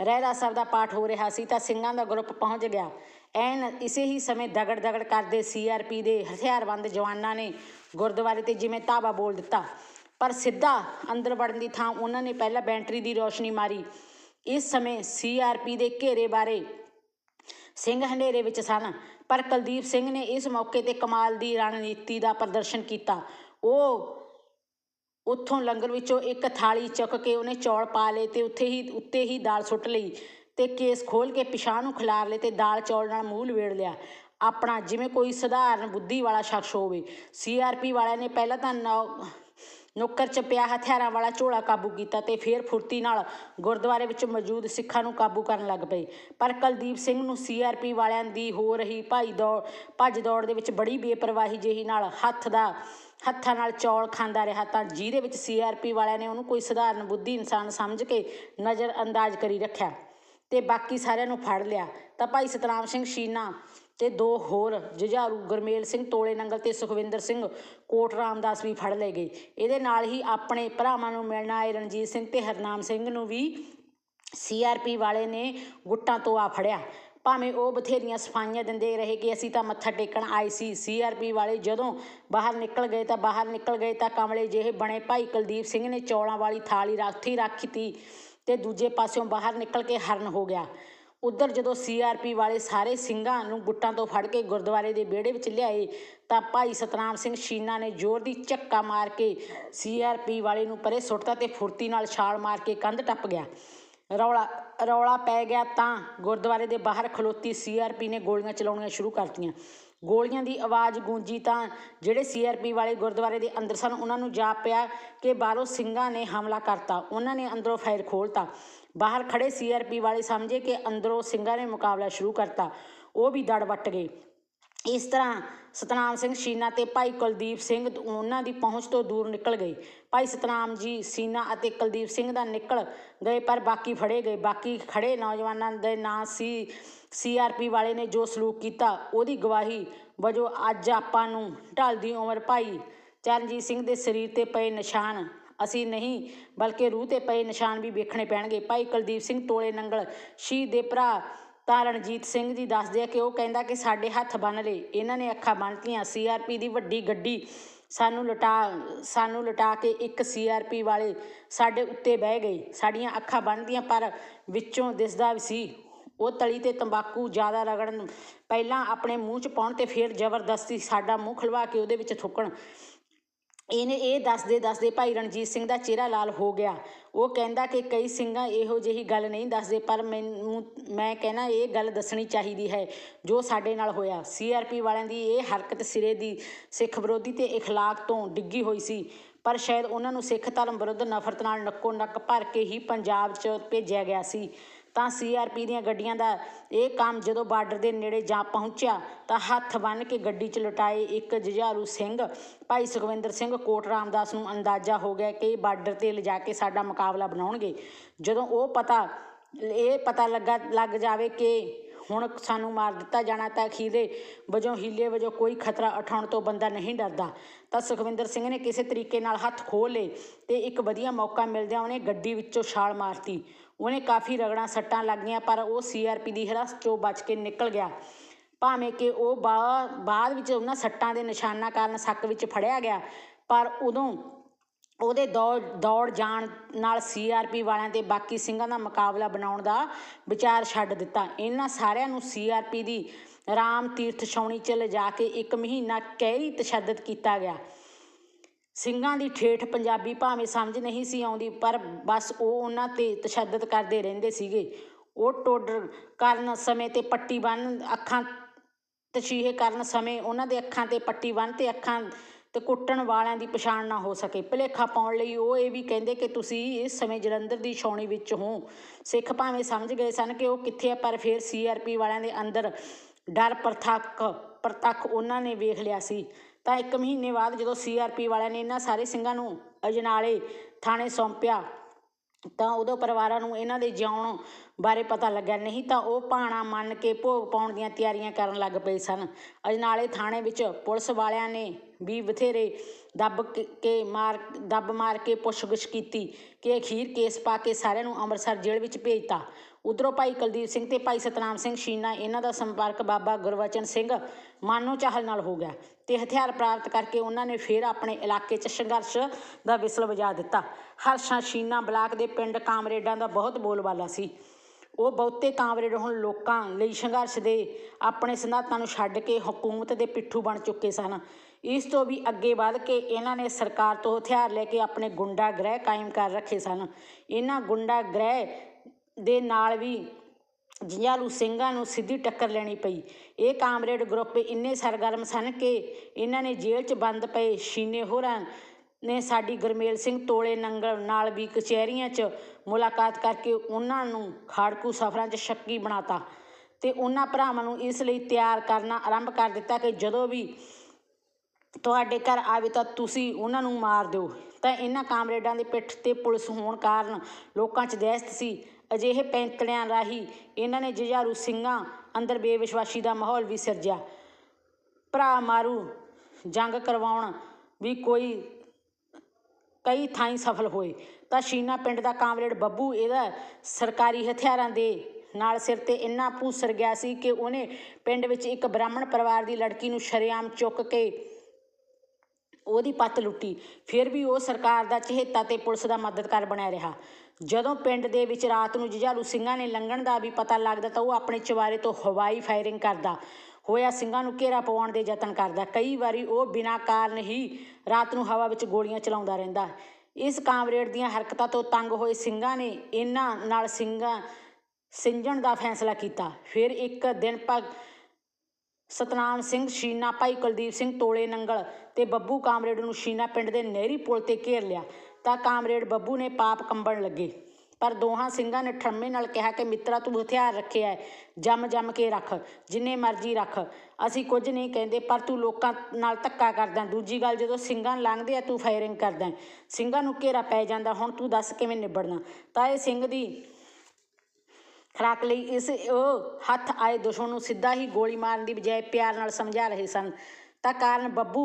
ਰਹਿਰਾ ਸਾਹਿਬ ਦਾ ਪਾਠ ਹੋ ਰਿਹਾ ਸੀ ਤਾਂ ਸਿੰਘਾਂ ਦਾ ਗਰੁੱਪ ਪਹੁੰਚ ਗਿਆ। ਐਨ ਇਸੇ ਹੀ ਸਮੇਂ ਦਗੜ ਦਗੜ ਕਰਦੇ ਸੀਆਰਪੀ ਦੇ ਹਥਿਆਰਬੰਦ ਜਵਾਨਾਂ ਨੇ ਗੁਰਦੁਆਰੇ ਤੇ ਜਿਵੇਂ ਧਾਵਾ ਬੋਲ ਦਿੱਤਾ। ਪਰ ਸਿੱਧਾ ਅੰਦਰ ਵੜਨ ਦੀ ਥਾਂ ਉਹਨਾਂ ਨੇ ਪਹਿਲਾਂ ਬੈਂਟਰੀ ਦੀ ਰੋਸ਼ਨੀ ਮਾਰੀ। ਇਸ ਸਮੇਂ ਸੀਆਰਪੀ ਦੇ ਘੇਰੇ ਬਾਰੇ ਸਿੰਘ ਹਨੇਰੇ ਵਿੱਚ ਸਨ, ਪਰ ਕੁਲਦੀਪ ਸਿੰਘ ਨੇ ਇਸ ਮੌਕੇ ਤੇ ਕਮਾਲ ਦੀ ਰਣਨੀਤੀ ਦਾ ਪ੍ਰਦਰਸ਼ਨ ਕੀਤਾ। ਉਹ ਉੱਥੋਂ ਲੰਗਰ ਵਿੱਚੋਂ ਇੱਕ ਥਾਲੀ ਚੁੱਕ ਕੇ ਉਹਨੇ ਚੌਲ ਪਾ ਲਏ ਤੇ ਉੱਥੇ ਹੀ, ਉੱਤੇ ਹੀ ਦਾਲ ਸੁੱਟ ਲਈ ਤੇ ਕੇਸ ਖੋਲ ਕੇ ਪਿਛਾਂਹ ਨੂੰ ਖਿਲਾਰ ਲਏ ਤੇ ਦਾਲ ਚੌਲ ਨਾਲ ਮੂੰਹ ਲਵੇੜ ਲਿਆ। ਆਪਣਾ ਜਿਵੇਂ ਕੋਈ ਸਧਾਰਨ ਬੁੱਧੀ ਵਾਲਾ ਸ਼ਖਸ ਹੋਵੇ ਸੀਆਰਪੀ ਵਾਲਿਆਂ ਨੇ ਪਹਿਲਾਂ ਤਾਂ ਨੌ- ਨੌਕਰ ਚ ਪਿਆ ਹਥਿਆਰਾਂ ਵਾਲਾ ਝੋਲਾ ਕਾਬੂ ਕੀਤਾ ਤੇ ਫੇਰ ਫੁਰਤੀ ਨਾਲ ਗੁਰਦੁਆਰੇ ਵਿੱਚ ਮੌਜੂਦ ਸਿੱਖਾਂ ਨੂੰ ਕਾਬੂ ਕਰਨ ਲੱਗ ਪਏ। ਪਰ ਕੁਲਦੀਪ ਸਿੰਘ ਨੂੰ ਸੀਆਰਪੀ ਵਾਲਿਆਂ ਦੀ ਹੋ ਰਹੀ ਭਾਈ ਦੌੜ, ਭੱਜ ਦੌੜ ਦੇ ਵਿੱਚ ਬੜੀ ਬੇਪਰਵਾਹੀ ਜਿਹੀ ਨਾਲ ਹੱਥ ਦਾ, ਹੱਥਾਂ ਨਾਲ ਚੌਲ ਖਾਂਦਾ ਰਿਹਾ ਤਾਂ ਜਿਹਦੇ ਵਿੱਚ ਸੀਆਰਪੀ ਵਾਲਿਆਂ ਨੇ ਉਹਨੂੰ ਕੋਈ ਸਧਾਰਨ ਬੁੱਧੀ ਇਨਸਾਨ ਸਮਝ ਕੇ ਨਜ਼ਰ ਅੰਦਾਜ਼ ਕਰੀ ਰੱਖਿਆ ਤੇ ਬਾਕੀ ਸਾਰਿਆਂ ਨੂੰ ਫੜ ਲਿਆ। ਤਾਂ ਭਾਈ ਸਤਨਾਮ ਸਿੰਘ ਸ਼ੀਨਾ ਤੇ ਦੋ ਹੋਰ ਜੁਝਾਰੂ, ਗੁਰਮੇਲ ਸਿੰਘ, ਤੋਲੇ ਨੰਗਲ ਤੇ ਸੁਖਵਿੰਦਰ ਸਿੰਘ ਕੋਟ ਰਾਮਦਾਸ ਵੀ ਫੜ ਲਏ ਗਏ। ਇਹਦੇ ਨਾਲ ਹੀ ਆਪਣੇ ਭਰਾਵਾਂ ਨੂੰ ਮਿਲਣ ਆਏ ਰਣਜੀਤ ਸਿੰਘ ਤੇ ਹਰਨਾਮ ਸਿੰਘ ਨੂੰ ਵੀ ਸੀਆਰਪੀ ਵਾਲੇ ਨੇ ਗੁੱਟਾਂ ਤੋਂ ਆ ਫੜਿਆ। ਭਾਵੇਂ ਉਹ ਬਥੇਰੀਆਂ ਸਫਾਈਆਂ ਦਿੰਦੇ ਰਹੇ ਕਿ ਅਸੀਂ ਤਾਂ ਮੱਥਾ ਟੇਕਣ ਆਏ ਸੀ ਸੀਆਰਪੀ ਵਾਲੇ ਜਦੋਂ ਬਾਹਰ ਨਿਕਲ ਗਏ ਤਾਂ ਬਾਹਰ ਨਿਕਲ ਗਏ ਤਾਂ ਕਮਲੇ ਜਿਹੇ ਬਣੇ ਭਾਈ ਕੁਲਦੀਪ ਸਿੰਘ ਨੇ ਚੌਲਾਂ ਵਾਲੀ ਥਾਲੀ ਰੱਖੀ ਰੱਖੀ ਤੀ ਤੇ ਦੂਜੇ ਪਾਸਿਓਂ ਬਾਹਰ ਨਿਕਲ ਕੇ ਹਰਨ ਹੋ ਗਿਆ। ਉਧਰ ਜਦੋਂ ਸੀਆਰਪੀ ਵਾਲੇ ਸਾਰੇ ਸਿੰਘਾਂ ਨੂੰ ਗੁੱਟਾਂ ਤੋਂ ਫੜ ਕੇ ਗੁਰਦੁਆਰੇ ਦੇ ਵਿਹੜੇ ਵਿੱਚ ਲਿਆਏ, ਤਾਂ ਭਾਈ ਸਤਨਾਮ ਸਿੰਘ ਸ਼ੀਨਾ ਨੇ ਜ਼ੋਰ ਦੀ ਝੱਕਾ ਮਾਰ ਕੇ ਸੀਆਰਪੀ ਵਾਲੇ ਨੂੰ ਪਰੇ ਸੁੱਟਤਾ ਤੇ ਫੁਰਤੀ ਨਾਲ ਛਾਲ ਮਾਰ ਕੇ ਕੰਧ ਟੱਪ ਗਿਆ। ਰੌਲਾ ਰੌਲਾ ਪੈ ਗਿਆ ਤਾਂ ਗੁਰਦੁਆਰੇ ਦੇ ਬਾਹਰ ਖਲੋਤੀ ਸੀਆਰਪੀ ਨੇ ਗੋਲੀਆਂ ਚਲਾਉਣੀਆਂ ਸ਼ੁਰੂ ਕਰਤੀਆਂ ਗੋਲੀਆਂ ਦੀ ਆਵਾਜ਼ ਗੂੰਜੀ ਤਾਂ ਜਿਹੜੇ ਸੀਆਰਪੀ ਵਾਲੇ ਗੁਰਦੁਆਰੇ ਦੇ ਅੰਦਰ ਸਨ, ਉਹਨਾਂ ਨੂੰ ਜਾਪ ਪਿਆ ਕਿ ਬਾਹਰੋਂ ਸਿੰਘਾਂ ਨੇ ਹਮਲਾ ਕਰਤਾ। ਉਹਨਾਂ ਨੇ ਅੰਦਰੋਂ ਫਾਇਰ ਖੋਲਤਾ ਬਾਹਰ ਖੜੇ ਸੀਆਰਪੀ ਵਾਲੇ ਸਮਝੇ ਕਿ ਅੰਦਰੋਂ ਸਿੰਘਾਂ ਨੇ ਮੁਕਾਬਲਾ ਸ਼ੁਰੂ ਕਰਤਾ। ਉਹ ਵੀ ਦੜ ਵੱਟ ਗਏ। ਇਸ ਤਰ੍ਹਾਂ ਸਤਨਾਮ ਸਿੰਘ ਸ਼ੀਨਾ ਤੇ ਭਾਈ ਕੁਲਦੀਪ ਸਿੰਘ ਉਹਨਾਂ ਦੀ ਪਹੁੰਚ ਤੋਂ ਦੂਰ ਨਿਕਲ ਗਏ। ਭਾਈ ਸਤਨਾਮ ਜੀ, ਸੀਨਾ ਅਤੇ ਕੁਲਦੀਪ ਸਿੰਘ ਦਾ ਨਿਕਲ ਗਏ, ਪਰ ਬਾਕੀ ਫੜੇ ਗਏ। ਬਾਕੀ ਖੜੇ ਨੌਜਵਾਨਾਂ ਦੇ ਨਾਂ ਸੀ ਸੀਆਰਪੀ ਵਾਲੇ ਨੇ ਜੋ ਸਲੂਕ ਕੀਤਾ, ਉਹਦੀ ਗਵਾਹੀ ਵਜੋਂ ਅੱਜ ਆਪਾਂ ਨੂੰ ਢਲਦੀ ਉਮਰ ਭਾਈ ਚਰਨਜੀਤ ਸਿੰਘ ਦੇ ਸਰੀਰ ਤੇ ਪਏ ਨਿਸ਼ਾਨ। ਅਸੀਂ ਨਹੀਂ, ਬਲਕਿ ਰੂਹ ਤੇ ਪਏ ਨਿਸ਼ਾਨ ਵੀ ਵੇਖਣੇ ਪੈਣਗੇ। ਭਾਈ ਕੁਲਦੀਪ ਸਿੰਘ ਟੋਲੇ ਨੰਗਲ ਸ਼ਹੀਦ ਦੇ ਭਰਾ ਤਾਂ ਰਣਜੀਤ ਸਿੰਘ ਜੀ ਦੱਸਦੇ ਆ ਕਿ ਉਹ ਕਹਿੰਦਾ ਕਿ ਸਾਡੇ ਹੱਥ ਬੰਨ ਲਏ। ਇਹਨਾਂ ਨੇ ਅੱਖਾਂ ਬੰਨ੍ਹਤੀਆਂ ਸੀਆਰਪੀ ਦੀ ਵੱਡੀ ਗੱਡੀ ਸਾਨੂੰ ਲਟਾ ਸਾਨੂੰ ਲਟਾ ਕੇ ਇੱਕ ਸੀਆਰਪੀ ਵਾਲੇ ਸਾਡੇ ਉੱਤੇ ਬਹਿ ਗਏ। ਸਾਡੀਆਂ ਅੱਖਾਂ ਬੰਨ੍ਹਦੀਆਂ, ਪਰ ਵਿੱਚੋਂ ਦਿਸਦਾ ਵੀ ਸੀ, ਉਹ ਤਲੀ ਤੇ ਤੰਬਾਕੂ ਜ਼ਿਆਦਾ ਰਗੜਨ। ਪਹਿਲਾਂ ਆਪਣੇ ਮੂੰਹ 'ਚ ਪਾਉਣ ਤੇ ਫਿਰ ਜ਼ਬਰਦਸਤੀ ਸਾਡਾ ਮੂੰਹ ਖਲਵਾ ਕੇ ਉਹਦੇ ਵਿੱਚ ਥੁੱਕਣ। ਇਹਨੇ ਇਹ ਦੱਸਦੇ ਦੱਸਦੇ ਭਾਈ ਰਣਜੀਤ ਸਿੰਘ ਦਾ ਚਿਹਰਾ ਲਾਲ ਹੋ ਗਿਆ ਉਹ ਕਹਿੰਦਾ ਕਿ ਕਈ ਸਿੰਘਾਂ ਇਹੋ ਜਿਹੀ ਗੱਲ ਨਹੀਂ ਦੱਸਦੇ ਪਰ ਮੈਨੂੰ ਮੈਂ ਕਹਿਣਾ ਇਹ ਗੱਲ ਦੱਸਣੀ ਚਾਹੀਦੀ ਹੈ ਜੋ ਸਾਡੇ ਨਾਲ ਹੋਇਆ ਸੀਆਰਪੀ ਵਾਲਿਆਂ ਦੀ ਇਹ ਹਰਕਤ ਸਿਰੇ ਦੀ ਸਿੱਖ ਵਿਰੋਧੀ ਤੇ اخلاق ਤੋਂ ਡਿੱਗੀ ਹੋਈ ਸੀ ਪਰ ਸ਼ਾਇਦ ਉਹਨਾਂ ਨੂੰ ਸਿੱਖ ਧਰਮ ਵਿਰੁੱਧ ਨਫ਼ਰਤ ਨਾਲ ਨੱਕੋ ਨੱਕ ਭਰ ਕੇ ਹੀ ਪੰਜਾਬ 'ਚ ਭੇਜਿਆ ਗਿਆ ਸੀ ਤਾਂ ਸੀਆਰਪੀ ਦੀਆਂ ਗੱਡੀਆਂ ਦਾ ਇਹ ਕੰਮ ਜਦੋਂ ਬਾਰਡਰ ਦੇ ਨੇੜੇ ਜਾ ਪਹੁੰਚਿਆ ਤਾਂ ਹੱਥ ਬੰਨ੍ਹ ਕੇ ਗੱਡੀ 'ਚ ਲਟਾਏ ਇੱਕ ਜੁਝਾਰੂ ਸਿੰਘ, ਭਾਈ ਸੁਖਵਿੰਦਰ ਸਿੰਘ ਕੋਟ ਰਾਮਦਾਸ ਨੂੰ ਅੰਦਾਜ਼ਾ ਹੋ ਗਿਆ ਕਿ ਇਹ ਬਾਰਡਰ ਤੇ ਲਿਜਾ ਕੇ ਸਾਡਾ ਮੁਕਾਬਲਾ ਬਣਾਉਣਗੇ। ਜਦੋਂ ਉਹ ਪਤਾ, ਇਹ ਪਤਾ ਲੱਗਾ, ਲੱਗ ਜਾਵੇ ਕਿ ਹੁਣ ਸਾਨੂੰ ਮਾਰ ਦਿੱਤਾ ਜਾਣਾ ਤਾਂ ਅਖੀਰੇ ਵਜੋਂ ਹੀਲੇ ਵਜੋਂ ਕੋਈ ਖਤਰਾ ਉਠਾਉਣ ਤੋਂ ਬੰਦਾ ਨਹੀਂ ਡਰਦਾ। ਤਾਂ ਸੁਖਵਿੰਦਰ ਸਿੰਘ ਨੇ ਕਿਸੇ ਤਰੀਕੇ ਨਾਲ ਹੱਥ ਖੋਲ ਲਏ ਤੇ ਇੱਕ ਵਧੀਆ ਮੌਕਾ ਮਿਲਦਿਆਂ ਉਹਨੇ ਗੱਡੀ ਵਿੱਚੋਂ ਛਾਲ ਮਾਰਤੀ। ਉਹਨੇ ਕਾਫੀ ਰਗੜਾਂ ਸੱਟਾਂ ਲੱਗੀਆਂ ਪਰ ਉਹ ਸੀਆਰਪੀ ਦੀ ਹਿਰਾਸਤ ਚੋਂ ਬਚ ਕੇ ਨਿਕਲ ਗਿਆ। ਭਾਵੇਂ ਕਿ ਉਹ ਬਾਅਦ ਵਿੱਚ ਉਹਨਾਂ ਸੱਟਾਂ ਦੇ ਨਿਸ਼ਾਨਾਂ ਕਾਰਨ ਸੱਕ ਵਿੱਚ ਫੜਿਆ ਗਿਆ, ਪਰ ਉਦੋਂ ਉਹਦੇ ਦੌੜ ਦੌੜ ਜਾਣ ਨਾਲ ਸੀਆਰਪੀ ਵਾਲਿਆਂ ਤੇ ਬਾਕੀ ਸਿੰਘਾਂ ਦਾ ਮੁਕਾਬਲਾ ਬਣਾਉਣ ਦਾ ਵਿਚਾਰ ਛੱਡ ਦਿੱਤਾ। ਇਹਨਾਂ ਸਾਰਿਆਂ ਨੂੰ ਸੀਆਰਪੀ ਦੀ ਰਾਮ ਤੀਰਥ ਛਾਉਣੀ ਚ ਲਿਜਾ ਕੇ ਇੱਕ ਮਹੀਨਾ ਕਹਿਰੀ ਤਸ਼ੱਦਦ ਕੀਤਾ ਗਿਆ। ਸਿੰਘਾਂ ਦੀ ਠੇਠ ਪੰਜਾਬੀ ਭਾਵੇਂ ਸਮਝ ਨਹੀਂ ਸੀ ਆਉਂਦੀ, ਪਰ ਬਸ ਉਹ ਉਹਨਾਂ ਤੇ ਤਸ਼ੱਦਦ ਕਰਦੇ ਰਹਿੰਦੇ ਸੀਗੇ। ਉਹ ਟੋਡਰ ਕਰਨ ਸਮੇਂ ਤੇ ਪੱਟੀ ਬੰਨ ਅੱਖਾਂ ਤਸ਼ੀਹੇ ਕਰਨ ਸਮੇਂ ਉਹਨਾਂ ਦੇ ਅੱਖਾਂ ਤੇ ਪੱਟੀ ਬੰਨ ਤੇ ਅੱਖਾਂ ਤੇ ਕੁੱਟਣ ਵਾਲਿਆਂ ਦੀ ਪਛਾਣ ਨਾ ਹੋ ਸਕੇ। ਭੁਲੇਖਾ ਪਾਉਣ ਲਈ ਉਹ ਇਹ ਵੀ ਕਹਿੰਦੇ ਕਿ ਤੁਸੀਂ ਇਸ ਸਮੇਂ ਜਲੰਧਰ ਦੀ ਛਾਉਣੀ ਵਿੱਚ ਹੋ। ਸਿੱਖ ਭਾਵੇਂ ਸਮਝ ਗਏ ਸਨ ਕਿ ਉਹ ਕਿੱਥੇ ਆ, ਪਰ ਫਿਰ ਸੀਆਰਪੀ ਵਾਲਿਆਂ ਦੇ ਅੰਦਰ ਡਰ ਪ੍ਰਤੱਖ ਪ੍ਰਤੱਖ ਉਹਨਾਂ ਨੇ ਵੇਖ ਲਿਆ ਸੀ। ਤਾਂ ਇੱਕ ਮਹੀਨੇ ਬਾਅਦ ਜਦੋਂ ਸੀਆਰਪੀ ਵਾਲਿਆਂ ਨੇ ਇਹਨਾਂ ਸਾਰੇ ਸਿੰਘਾਂ ਨੂੰ ਅਜਨਾਲੇ ਥਾਣੇ ਸੌਂਪਿਆ, ਤਾਂ ਉਦੋਂ ਪਰਿਵਾਰਾਂ ਨੂੰ ਇਹਨਾਂ ਦੇ ਜਿਉਣ ਬਾਰੇ ਪਤਾ ਲੱਗਿਆ। ਨਹੀਂ ਤਾਂ ਉਹ ਭਾਣਾ ਮੰਨ ਕੇ ਭੋਗ ਪਾਉਣ ਦੀਆਂ ਤਿਆਰੀਆਂ ਕਰਨ ਲੱਗ ਪਏ ਸਨ। ਅਜਨਾਲੇ ਥਾਣੇ ਵਿੱਚ ਪੁਲਿਸ ਵਾਲਿਆਂ ਨੇ ਵੀ ਬਥੇਰੇ ਦੱਬ ਕੇ- ਮਾਰ, ਦੱਬ ਮਾਰ ਕੇ ਪੁੱਛਗਿੱਛ ਕੀਤੀ ਕਿ ਅਖੀਰ ਕੇਸ ਪਾ ਕੇ ਸਾਰਿਆਂ ਨੂੰ ਅੰਮ੍ਰਿਤਸਰ ਜੇਲ੍ਹ ਵਿੱਚ ਭੇਜਤਾ। ਉਧਰੋਂ ਭਾਈ ਕੁਲਦੀਪ ਸਿੰਘ ਤੇ ਭਾਈ ਸਤਨਾਮ ਸਿੰਘ ਸ਼ੀਨਾ, ਇਹਨਾਂ ਦਾ ਸੰਪਰਕ ਬਾਬਾ ਗੁਰਵਚਨ ਸਿੰਘ ਮਾਨੋ ਚਾਹਲ ਨਾਲ ਹੋ ਗਿਆ ਤੇ ਹਥਿਆਰ ਪ੍ਰਾਪਤ ਕਰਕੇ ਉਹਨਾਂ ਨੇ ਫਿਰ ਆਪਣੇ ਇਲਾਕੇ 'ਚ ਸੰਘਰਸ਼ ਦਾ ਵਿਸਲ ਵਜਾ ਦਿੱਤਾ। ਹਰਸ਼ਾ ਸ਼ੀਨਾ ਬਲਾਕ ਦੇ ਪਿੰਡ ਕਾਮਰੇਡਾਂ ਦਾ ਬਹੁਤ ਬੋਲਬਾਲਾ ਸੀ। ਉਹ ਬਹੁਤੇ ਕਾਮਰੇਡ ਹੁਣ ਲੋਕਾਂ ਲਈ ਸੰਘਰਸ਼ ਦੇ ਆਪਣੇ ਸਿਧਾਂਤਾਂ ਨੂੰ ਛੱਡ ਕੇ ਹਕੂਮਤ ਦੇ ਪਿੱਠੂ ਬਣ ਚੁੱਕੇ ਸਨ। ਇਸ ਤੋਂ ਵੀ ਅੱਗੇ ਵੱਧ ਕੇ ਇਹਨਾਂ ਨੇ ਸਰਕਾਰ ਤੋਂ ਹਥਿਆਰ ਲੈ ਕੇ ਆਪਣੇ ਗੁੰਡਾ ਗ੍ਰਹਿ ਕਾਇਮ ਕਰ ਰੱਖੇ ਸਨ। ਇਹਨਾਂ ਗੁੰਡਾ ਗ੍ਰਹਿ ਦੇ ਨਾਲ ਵੀ ਜੰਝਾਲੂ ਸਿੰਘਾਂ ਨੂੰ ਸਿੱਧੀ ਟੱਕਰ ਲੈਣੀ ਪਈ। ਇਹ ਕਾਮਰੇਡ ਗਰੁੱਪ ਇੰਨੇ ਸਰਗਰਮ ਸਨ ਕਿ ਇਹਨਾਂ ਨੇ ਜੇਲ੍ਹ 'ਚ ਬੰਦ ਪਏ ਸ਼ੀਨੇ ਹੋਰਾਂ ਨੇ ਸਾਡੀ ਗੁਰਮੇਲ ਸਿੰਘ ਤੋਲੇ ਨੰਗਲ ਨਾਲ ਵੀ ਕਚਹਿਰੀਆਂ 'ਚ ਮੁਲਾਕਾਤ ਕਰਕੇ ਉਹਨਾਂ ਨੂੰ ਖਾੜਕੂ ਸਫ਼ਰਾਂ 'ਚ ਸ਼ੱਕੀ ਬਣਾਤਾ ਤੇ ਉਹਨਾਂ ਭਰਾਵਾਂ ਨੂੰ ਇਸ ਲਈ ਤਿਆਰ ਕਰਨਾ ਆਰੰਭ ਕਰ ਦਿੱਤਾ ਕਿ ਜਦੋਂ ਵੀ ਤੁਹਾਡੇ ਘਰ ਆਵੇ ਤਾਂ ਤੁਸੀਂ ਉਹਨਾਂ ਨੂੰ ਮਾਰ ਦਿਓ। ਤਾਂ ਇਹਨਾਂ ਕਾਮਰੇਡਾਂ ਦੇ ਪਿੱਠ ਤੇ ਪੁਲਿਸ ਹੋਣ ਕਾਰਨ ਲੋਕਾਂ 'ਚ ਦਹਿਸ਼ਤ ਸੀ। ਅਜਿਹੇ ਪੈਂਤੜਿਆਂ ਰਾਹੀਂ ਇਹਨਾਂ ਨੇ ਜੁਝਾਰੂ ਸਿੰਘਾਂ ਅੰਦਰ ਬੇਵਿਸ਼ਵਾਸੀ ਦਾ ਮਾਹੌਲ ਵੀ ਸਿਰਜਿਆ। ਭਰਾ ਮਾਰੂ, ਜੰਗ ਕਰਵਾਉਣ ਵੀ ਕੋਈ, ਕਈ ਥਾਈਂ ਸਫਲ ਹੋਏ। ਤਾਂ ਸ਼ੀਨਾ ਪਿੰਡ ਦਾ ਕਾਮਰੇਡ ਬੱਬੂ ਇਹਦਾ ਸਰਕਾਰੀ ਹਥਿਆਰਾਂ ਦੇ ਨਾਲ ਸਿਰ ਤੇ ਇੰਨਾ ਭੂਸਰ ਗਿਆ ਸੀ ਕਿ ਉਹਨੇ ਪਿੰਡ ਵਿੱਚ ਇੱਕ ਬ੍ਰਾਹਮਣ ਪਰਿਵਾਰ ਦੀ ਲੜਕੀ ਨੂੰ ਸ਼ਰੇਆਮ ਚੁੱਕ ਕੇ ਉਹਦੀ ਪੱਤ ਲੁੱਟੀ। ਫਿਰ ਵੀ ਉਹ ਸਰਕਾਰ ਦਾ ਚਹੇਤਾ ਤੇ ਪੁਲਿਸ ਦਾ ਮਦਦਗਾਰ ਬਣਿਆ ਰਿਹਾ। ਜਦੋਂ ਪਿੰਡ ਦੇ ਵਿੱਚ ਰਾਤ ਨੂੰ ਜੁਝਾਰੂ ਸਿੰਘਾਂ ਨੇ ਲੰਘਣ ਦਾ ਵੀ ਪਤਾ ਲੱਗਦਾ ਤਾਂ ਉਹ ਆਪਣੇ ਚਵਾਰੇ ਤੋਂ ਹਵਾਈ ਫਾਇਰਿੰਗ ਕਰਦਾ। ਹੋਇਆ ਸਿੰਘਾਂ ਨੂੰ ਘੇਰਾ ਪਵਾਉਣ ਦੇ ਯਤਨ ਕਰਦਾ। ਕਈ ਵਾਰੀ ਉਹ ਬਿਨਾਂ ਕਾਰਨ ਹੀ ਰਾਤ ਨੂੰ ਹਵਾ ਵਿੱਚ ਗੋਲੀਆਂ ਚਲਾਉਂਦਾ ਰਹਿੰਦਾ। ਇਸ ਕਾਮਰੇਡ ਦੀਆਂ ਹਰਕਤਾਂ ਤੋਂ ਤੰਗ ਹੋਏ ਸਿੰਘਾਂ ਨੇ ਇਹਨਾਂ ਨਾਲ ਸਿੰਘਾਂ ਸਿੰਜਣ ਦਾ ਫੈਸਲਾ ਕੀਤਾ। ਫਿਰ ਇੱਕ ਦਿਨ ਭਗ ਸਤਨਾਮ ਸਿੰਘ, ਸ਼ੀਨਾ ਭਾਈ ਕੁਲਦੀਪ ਸਿੰਘ, ਤੋਲੇ ਨੰਗਲ ਤੇ ਬੱਬੂ ਕਾਮਰੇਡ ਨੂੰ ਸ਼ੀਨਾ ਪਿੰਡ ਦੇ ਨਹਿਰੀ ਪੁਲ ਤੇ ਘੇਰ ਲਿਆ ਤਾਂ ਕਾਮਰੇਡ ਬੱਬੂ ਨੇ ਪਾਪ ਕੰਬਣ ਲੱਗੇ। ਪਰ ਦੋਹਾਂ ਸਿੰਘਾਂ ਨੇ ਠਰਮੇ ਨਾਲ ਕਿਹਾ ਕਿ, ਮਿੱਤਰਾ, ਤੂੰ ਹਥਿਆਰ ਰੱਖਿਆ ਹੈ ਜੰਮ ਜੰਮ ਕੇ ਰੱਖ, ਜਿੰਨੇ ਮਰਜ਼ੀ ਰੱਖ। ਅਸੀਂ ਕੁਝ ਨਹੀਂ ਕਹਿੰਦੇ, ਪਰ ਤੂੰ ਲੋਕਾਂ ਨਾਲ ਧੱਕਾ ਕਰਦਾ ਦੂਜੀ ਗੱਲ, ਜਦੋਂ ਸਿੰਘਾਂ ਲੰਘਦੇ ਆ, ਤੂੰ ਫਾਇਰਿੰਗ ਕਰਦਾ ਸਿੰਘਾਂ ਨੂੰ ਘੇਰਾ ਪੈ ਜਾਂਦਾ, ਹੁਣ ਤੂੰ ਦੱਸ ਕਿਵੇਂ ਨਿਬੜਨਾ? ਤਾਂ ਇਹ ਸਿੰਘ ਦੀ ਖਰਾਕ ਲਈ ਇਸ ਉਹ ਹੱਥ ਆਏ ਦੁਸ਼ਮਣ ਨੂੰ ਸਿੱਧਾ ਹੀ ਗੋਲੀ ਮਾਰਨ ਦੀ ਬਜਾਏ ਪਿਆਰ ਨਾਲ ਸਮਝਾ ਰਹੇ ਸਨ। ਤਾਂ ਕਾਰਨ ਬੱਬੂ,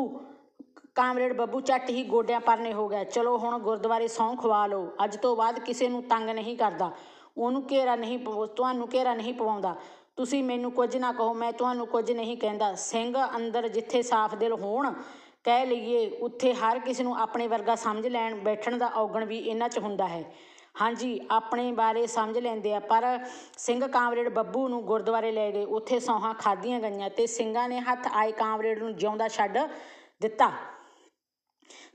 ਕਾਮਰੇਡ ਬੱਬੂ ਚੱਟ ਹੀ ਗੋਡਿਆਂ ਪਰਨੇ ਹੋ ਗਿਆ। ਚਲੋ ਹੁਣ ਗੁਰਦੁਆਰੇ ਸਹੁੰ ਖਵਾ ਲਓ। ਅੱਜ ਤੋਂ ਬਾਅਦ ਕਿਸੇ ਨੂੰ ਤੰਗ ਨਹੀਂ ਕਰਦਾ। ਉਹਨੂੰ ਘੇਰਾ ਨਹੀਂ ਤੁਹਾਨੂੰ ਘੇਰਾ ਨਹੀਂ ਪਵਾਉਂਦਾ। ਤੁਸੀਂ ਮੈਨੂੰ ਕੁਝ ਨਾ ਕਹੋ, ਮੈਂ ਤੁਹਾਨੂੰ ਕੁਝ ਨਹੀਂ ਕਹਿੰਦਾ। ਸਿੰਘ ਅੰਦਰ ਜਿੱਥੇ ਸਾਫ਼ ਦਿਲ ਹੋਣ, ਕਹਿ ਲਈਏ, ਉੱਥੇ ਹਰ ਕਿਸੇ ਨੂੰ ਆਪਣੇ ਵਰਗਾ ਸਮਝ ਲੈਣ ਬੈਠਣ ਦਾ ਔਗਣ ਵੀ ਇਹਨਾਂ 'ਚ ਹੁੰਦਾ ਹੈ। ਹਾਂਜੀ, ਆਪਣੇ ਬਾਰੇ ਸਮਝ ਲੈਂਦੇ ਆ, ਪਰ ਸਿੰਘ ਕਾਮਰੇਡ ਬੱਬੂ ਨੂੰ ਗੁਰਦੁਆਰੇ ਲੈ ਗਏ। ਉੱਥੇ ਸੌਹਾਂ ਖਾਧੀਆਂ ਗਈਆਂ ਤੇ ਸਿੰਘਾਂ ਨੇ ਹੱਥ ਆਏ ਕਾਮਰੇਡ ਨੂੰ ਜਿਉਂਦਾ ਛੱਡ ਦਿੱਤਾ।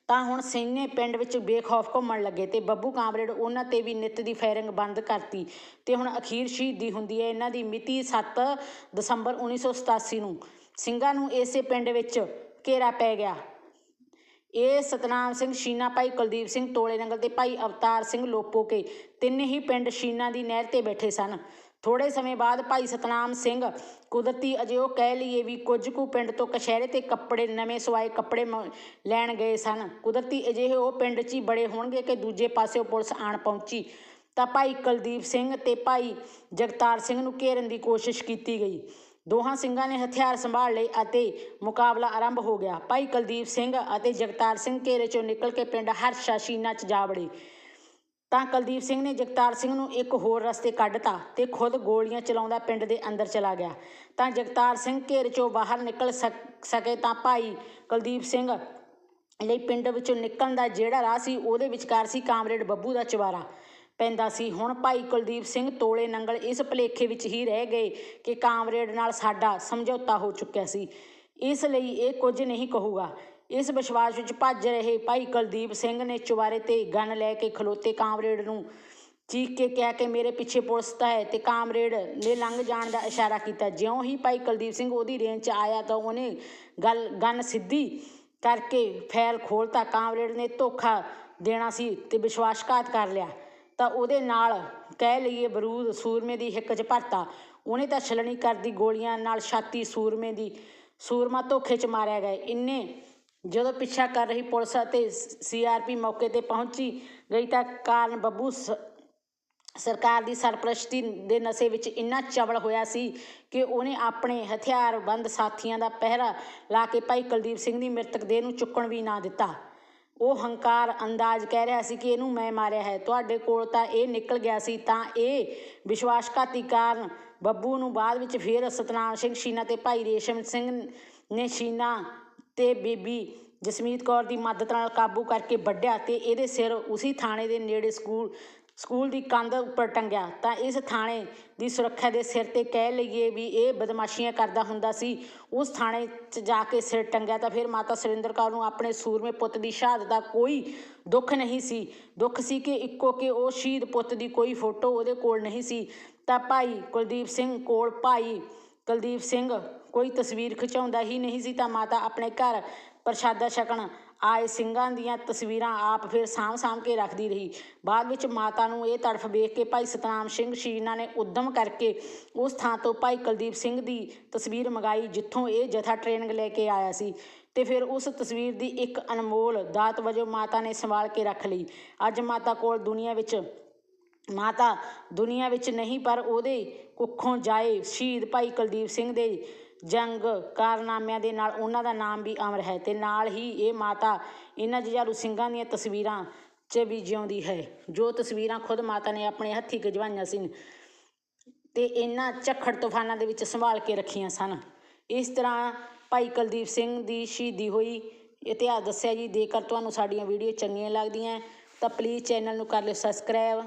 ਤਾਂ ਹੁਣ ਸਿੰਘ ਨੇ ਪਿੰਡ ਵਿੱਚ ਬੇਖੌਫ ਘੁੰਮਣ ਲੱਗੇ ਤੇ ਬੱਬੂ ਕਾਮਰੇਡ ਉਹਨਾਂ ਤੇ ਵੀ ਨਿੱਤ ਦੀ ਫਾਇਰਿੰਗ ਬੰਦ ਕਰਤੀ। ਤੇ ਹੁਣ ਅਖੀਰ ਸ਼ਹੀਦੀ ਹੁੰਦੀ ਹੈ ਇਹਨਾਂ ਦੀ ਮਿਤੀ 7 ਦਸੰਬਰ 1987 ਨੂੰ। ਸਿੰਘਾਂ ਨੂੰ ਇਸੇ ਪਿੰਡ ਵਿੱਚ ਘੇਰਾ ਪੈ ਗਿਆ। ਇਹ ਸਤਨਾਮ ਸਿੰਘ, ਸ਼ੀਨਾ ਭਾਈ ਕੁਲਦੀਪ ਸਿੰਘ, ਤੋਲੇ ਨੰਗਲ ਤੇ ਭਾਈ ਅਵਤਾਰ ਸਿੰਘ ਲੋਪੋਕੇ। ਤਿੰਨ ਹੀ ਪਿੰਡ ਸ਼ੀਨਾ ਦੀ ਨਹਿਰ ਤੇ ਬੈਠੇ ਸਨ। ਥੋੜੇ ਸਮੇਂ ਬਾਅਦ ਭਾਈ ਸਤਨਾਮ ਸਿੰਘ ਕੁਦਰਤੀ ਅਜੇ ਉਹ ਕਹਿ ਲਈਏ ਵੀ ਕੁਝ ਕੁ ਪਿੰਡ ਤੋਂ ਕਸ਼ਹਿਰੇ ਤੇ ਕੱਪੜੇ, ਨਵੇਂ ਸਵਾਏ ਕੱਪੜੇ ਮ- ਲੈਣ ਗਏ ਸਨ। ਕੁਦਰਤੀ ਅਜਿਹੇ ਉਹ ਪਿੰਡ 'ਚ ਹੀ ਬੜੇ ਹੋਣਗੇ ਕਿ ਦੂਜੇ ਪਾਸਿਓਂ ਪੁਲਿਸ ਆਣ ਪਹੁੰਚੀ। ਤਾਂ ਭਾਈ ਕੁਲਦੀਪ ਸਿੰਘ ਤੇ ਭਾਈ ਜਗਤਾਰ ਸਿੰਘ ਨੂੰ ਘੇਰਨ ਦੀ ਕੋਸ਼ਿਸ਼ ਕੀਤੀ ਗਈ। ਦੋਹਾਂ ਸਿੰਘਾਂ ਨੇ ਹਥਿਆਰ ਸੰਭਾਲ ਲਏ ਅਤੇ ਮੁਕਾਬਲਾ ਆਰੰਭ ਹੋ ਗਿਆ। ਭਾਈ ਕੁਲਦੀਪ ਸਿੰਘ ਅਤੇ ਜਗਤਾਰ ਸਿੰਘ ਘੇਰੇ ਚੋਂ ਨਿਕਲ ਕੇ ਪਿੰਡ ਹਰਸ਼ਾ ਸ਼ੀਨਾ 'ਚ ਜਾ ਵੜੇ। ਤਾਂ ਕੁਲਦੀਪ ਸਿੰਘ ਨੇ ਜਗਤਾਰ ਸਿੰਘ ਨੂੰ ਇੱਕ ਹੋਰ ਰਸਤੇ ਕੱਢਤਾ ਤੇ ਖੁਦ ਗੋਲੀਆਂ ਚਲਾਉਂਦਾ ਪਿੰਡ ਦੇ ਅੰਦਰ ਚਲਾ ਗਿਆ। ਤਾਂ ਜਗਤਾਰ ਸਿੰਘ ਘੇਰੇ ਚੋਂ ਬਾਹਰ ਨਿਕਲ ਸਕ- ਸਕੇ ਤਾਂ ਭਾਈ ਕੁਲਦੀਪ ਸਿੰਘ ਲਈ ਪਿੰਡ ਵਿੱਚੋਂ ਨਿਕਲਣ ਦਾ ਜਿਹੜਾ ਰਾਹ ਸੀ ਉਹਦੇ ਵਿਚਕਾਰ ਸੀ ਕਾਮਰੇਡ ਬੱਬੂ ਦਾ ਚਵਾਰਾ ਪੈਂਦਾ ਸੀ। ਹੁਣ ਭਾਈ ਕੁਲਦੀਪ ਸਿੰਘ ਤੋਲੇ ਨੰਗਲ ਇਸ ਭਲੇਖੇ ਵਿੱਚ ਹੀ ਰਹਿ ਗਏ ਕਿ ਕਾਮਰੇਡ ਨਾਲ ਸਾਡਾ ਸਮਝੌਤਾ ਹੋ ਚੁੱਕਿਆ ਸੀ। ਇਸ ਲਈ ਇਹ ਕੁਝ ਨਹੀਂ ਕਹੂਗਾ। ਇਸ ਵਿਸ਼ਵਾਸ ਵਿੱਚ ਭੱਜ ਰਹੇ ਭਾਈ ਕੁਲਦੀਪ ਸਿੰਘ ਨੇ ਚੁਬਾਰੇ ਤੇ ਗਨ ਲੈ ਕੇ ਖਲੋਤੇ ਕਾਮਰੇਡ ਨੂੰ ਚੀਕ ਕੇ ਕਿਹਾ ਕਿ, ਮੇਰੇ ਪਿੱਛੇ ਪੁਲਿਸ ਤਾਂ ਹੈ ਤੇ ਕਾਮਰੇਡ ਨੇ ਲੰਘ ਜਾਣ ਦਾ ਇਸ਼ਾਰਾ ਕੀਤਾ। ਜਿਉਂ ਹੀ ਭਾਈ ਕੁਲਦੀਪ ਸਿੰਘ ਉਹਦੀ ਰੇਂਜ 'ਚ ਆਇਆ ਤਾਂ ਉਹਨੇ ਗੱਲ, ਗਨ ਸਿੱਧੀ ਕਰਕੇ ਫੈਲ ਖੋਲਤਾ ਕਾਮਰੇਡ ਨੇ ਧੋਖਾ ਦੇਣਾ ਸੀ ਤੇ ਵਿਸ਼ਵਾਸਘਾਤ ਕਰ ਲਿਆ। ਤਾਂ ਉਹਦੇ ਨਾਲ ਕਹਿ ਲਈਏ ਬਰੂਦ ਸੂਰਮੇ ਦੀ ਹਿੱਕ 'ਚ ਭਰਤਾ। ਉਹਨੇ ਤਾਂ ਛਲਣੀ ਕਰਦੀ ਗੋਲੀਆਂ ਨਾਲ ਛਾਤੀ ਸੂਰਮੇ ਦੀ। ਸੂਰਮਾ ਧੋਖੇ 'ਚ ਮਾਰਿਆ ਗਿਆ। ਇੰਨੇ ਜਦੋਂ ਪਿੱਛਾ ਕਰ ਰਹੀ ਪੁਲਿਸ ਅਤੇ ਸੀਆਰਪੀ ਮੌਕੇ ਤੇ ਪਹੁੰਚੀ, ਗਈ ਤਾਂ ਕਾਰਨ ਬੱਬੂ ਸ- ਸਰਕਾਰ ਦੀ ਸਰਪ੍ਰਸਤੀ ਦੇ ਨਸ਼ੇ ਵਿੱਚ ਇੰਨਾ ਚਵਲ ਹੋਇਆ ਸੀ ਕਿ ਉਹਨੇ ਆਪਣੇ ਹਥਿਆਰਬੰਦ ਸਾਥੀਆਂ ਦਾ ਪਹਿਰਾ ਲਾ ਕੇ ਭਾਈ ਕੁਲਦੀਪ ਸਿੰਘ ਦੀ ਮ੍ਰਿਤਕ ਦੇਹ ਨੂੰ ਚੁੱਕਣ ਵੀ ਨਾ ਦਿੱਤਾ। ਉਹ ਹੰਕਾਰ ਅੰਦਾਜ਼ ਕਹਿ ਰਿਹਾ ਸੀ ਕਿ ਇਹਨੂੰ ਮੈਂ ਮਾਰਿਆ ਹੈ। ਤੁਹਾਡੇ ਕੋਲ ਤਾਂ ਇਹ ਨਿਕਲ ਗਿਆ ਸੀ, ਤਾਂ ਇਹ ਵਿਸ਼ਵਾਸਘਾਤੀ ਕਾਰਨ ਬੱਬੂ ਨੂੰ ਬਾਅਦ ਵਿੱਚ ਫਿਰ ਸਤਨਾਮ ਸਿੰਘ ਸ਼ੀਨਾ ਤੇ ਭਾਈ ਰੇਸ਼ਮ ਸਿੰਘ ਨੇ ਸ਼ੀਨਾ ਤੇ ਬੀਬੀ ਜਸਮੀਤ ਕੌਰ ਦੀ ਮਦਦ ਨਾਲ ਕਾਬੂ ਕਰਕੇ ਵੱਢਿਆ ਤੇ ਇਹਦੇ ਸਿਰ ਉਸੇ ਥਾਣੇ ਦੇ ਨੇੜੇ ਸਕੂਲ ਸਕੂਲ ਦੀ ਕੰਧ ਉੱਪਰ ਟੰਗਿਆ ਤਾਂ ਇਸ ਥਾਣੇ ਦੀ ਸੁਰੱਖਿਆ ਦੇ ਸਿਰ ਤੇ ਕਹਿ ਲਈਏ ਵੀ ਇਹ ਬਦਮਾਸ਼ੀਆਂ ਕਰਦਾ ਹੁੰਦਾ ਸੀ। ਉਸ ਥਾਣੇ 'ਚ ਜਾ ਕੇ ਸਿਰ ਟੰਗਿਆ ਤਾਂ ਫਿਰ ਮਾਤਾ ਸੁਰਿੰਦਰ ਕੌਰ ਨੂੰ ਆਪਣੇ ਸੂਰਮੇ ਪੁੱਤ ਦੀ ਸ਼ਹਾਦਤ ਦਾ ਕੋਈ ਦੁੱਖ ਨਹੀਂ ਸੀ। ਦੁੱਖ ਸੀ ਕਿ ਇੱਕੋ ਕਿ ਉਹ ਸ਼ਹੀਦ ਪੁੱਤ ਦੀ ਕੋਈ ਫੋਟੋ ਉਹਦੇ ਕੋਲ ਨਹੀਂ ਸੀ। ਤਾਂ ਭਾਈ ਕੁਲਦੀਪ ਸਿੰਘ ਕੋਲ ਭਾਈ ਕੁਲਦੀਪ ਸਿੰਘ ਕੋਈ ਤਸਵੀਰ ਖਿਚਾਉਂਦਾ ਹੀ ਨਹੀਂ ਸੀ ਤਾਂ ਮਾਤਾ ਆਪਣੇ ਘਰ ਪ੍ਰਸ਼ਾਦਾ ਛਕਣ ਆਏ ਸਿੰਘਾਂ ਦੀਆਂ ਤਸਵੀਰਾਂ ਆਪ ਫਿਰ ਸਾਂਭ ਸਾਂਭ ਕੇ ਰੱਖਦੀ ਰਹੀ। ਬਾਅਦ ਵਿੱਚ ਮਾਤਾ ਨੂੰ ਇਹ ਤੜਫ ਵੇਖ ਕੇ ਭਾਈ ਸਤਨਾਮ ਸਿੰਘ ਸ਼ੀਨਾ ਨੇ ਉਦਮ ਕਰਕੇ ਉਸ ਥਾਂ ਤੋਂ ਭਾਈ ਕੁਲਦੀਪ ਸਿੰਘ ਦੀ ਤਸਵੀਰ ਮੰਗਾਈ, ਜਿੱਥੋਂ ਇਹ ਜਥਾ ਟ੍ਰੇਨਿੰਗ ਲੈ ਕੇ ਆਇਆ ਸੀ। ਤੇ ਫਿਰ ਉਸ ਤਸਵੀਰ ਦੀ ਇੱਕ ਅਨਮੋਲ ਦਾਤ ਵਜੋਂ ਮਾਤਾ ਨੇ ਸੰਭਾਲ ਕੇ ਰੱਖ ਲਈ। ਅੱਜ ਮਾਤਾ ਕੋਲ ਦੁਨੀਆ ਵਿੱਚ, ਮਾਤਾ ਦੁਨੀਆ ਵਿੱਚ ਨਹੀਂ, ਪਰ ਉਹਦੇ ਕੁੱਖੋਂ ਜਾਏ ਸ਼ਹੀਦ ਭਾਈ ਕੁਲਦੀਪ ਸਿੰਘ ਦੇ ਜੰਗ ਕਾਰਨਾਮਿਆਂ ਦੇ ਨਾਲ ਉਹਨਾਂ ਦਾ ਨਾਮ ਵੀ ਅਮਰ ਹੈ ਅਤੇ ਨਾਲ ਹੀ ਇਹ ਮਾਤਾ ਇਹਨਾਂ ਜੁਝਾਰੂ ਸਿੰਘਾਂ ਦੀਆਂ ਤਸਵੀਰਾਂ 'ਚ ਵੀ ਜਿਉਂਦੀ ਹੈ, ਜੋ ਤਸਵੀਰਾਂ ਖੁਦ ਮਾਤਾ ਨੇ ਆਪਣੇ ਹੱਥੀਂ ਗਜਵਾਈਆਂ ਸੀ ਤੇ ਇਹਨਾਂ ਝੱਖੜ ਤੂਫਾਨਾਂ ਦੇ ਵਿੱਚ ਸੰਭਾਲ ਕੇ ਰੱਖੀਆਂ ਸਨ। ਇਸ ਤਰ੍ਹਾਂ ਭਾਈ ਕੁਲਦੀਪ ਸਿੰਘ ਦੀ ਸ਼ਹੀਦੀ ਹੋਈ। ਇਤਿਹਾਸ ਦੱਸਿਆ ਜੀ, ਜੇਕਰ ਤੁਹਾਨੂੰ ਸਾਡੀਆਂ ਵੀਡੀਓ ਚੰਗੀਆਂ ਲੱਗਦੀਆਂ ਤਾਂ ਪਲੀਜ਼ ਚੈਨਲ ਨੂੰ ਕਰ ਲਿਓ ਸਬਸਕ੍ਰਾਈਬ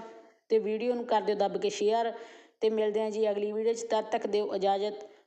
ਤੇ ਵੀਡੀਓ ਨੂੰ ਕਰ ਦਿਓ ਦੱਬ ਕੇ ਸ਼ੇਅਰ ਤੇ ਮਿਲਦੇ ਹਾਂ ਜੀ ਅਗਲੀ ਵੀਡੀਓ 'ਚ। ਤਦ ਤੱਕ ਦਿਓ ਇਜਾਜ਼ਤ।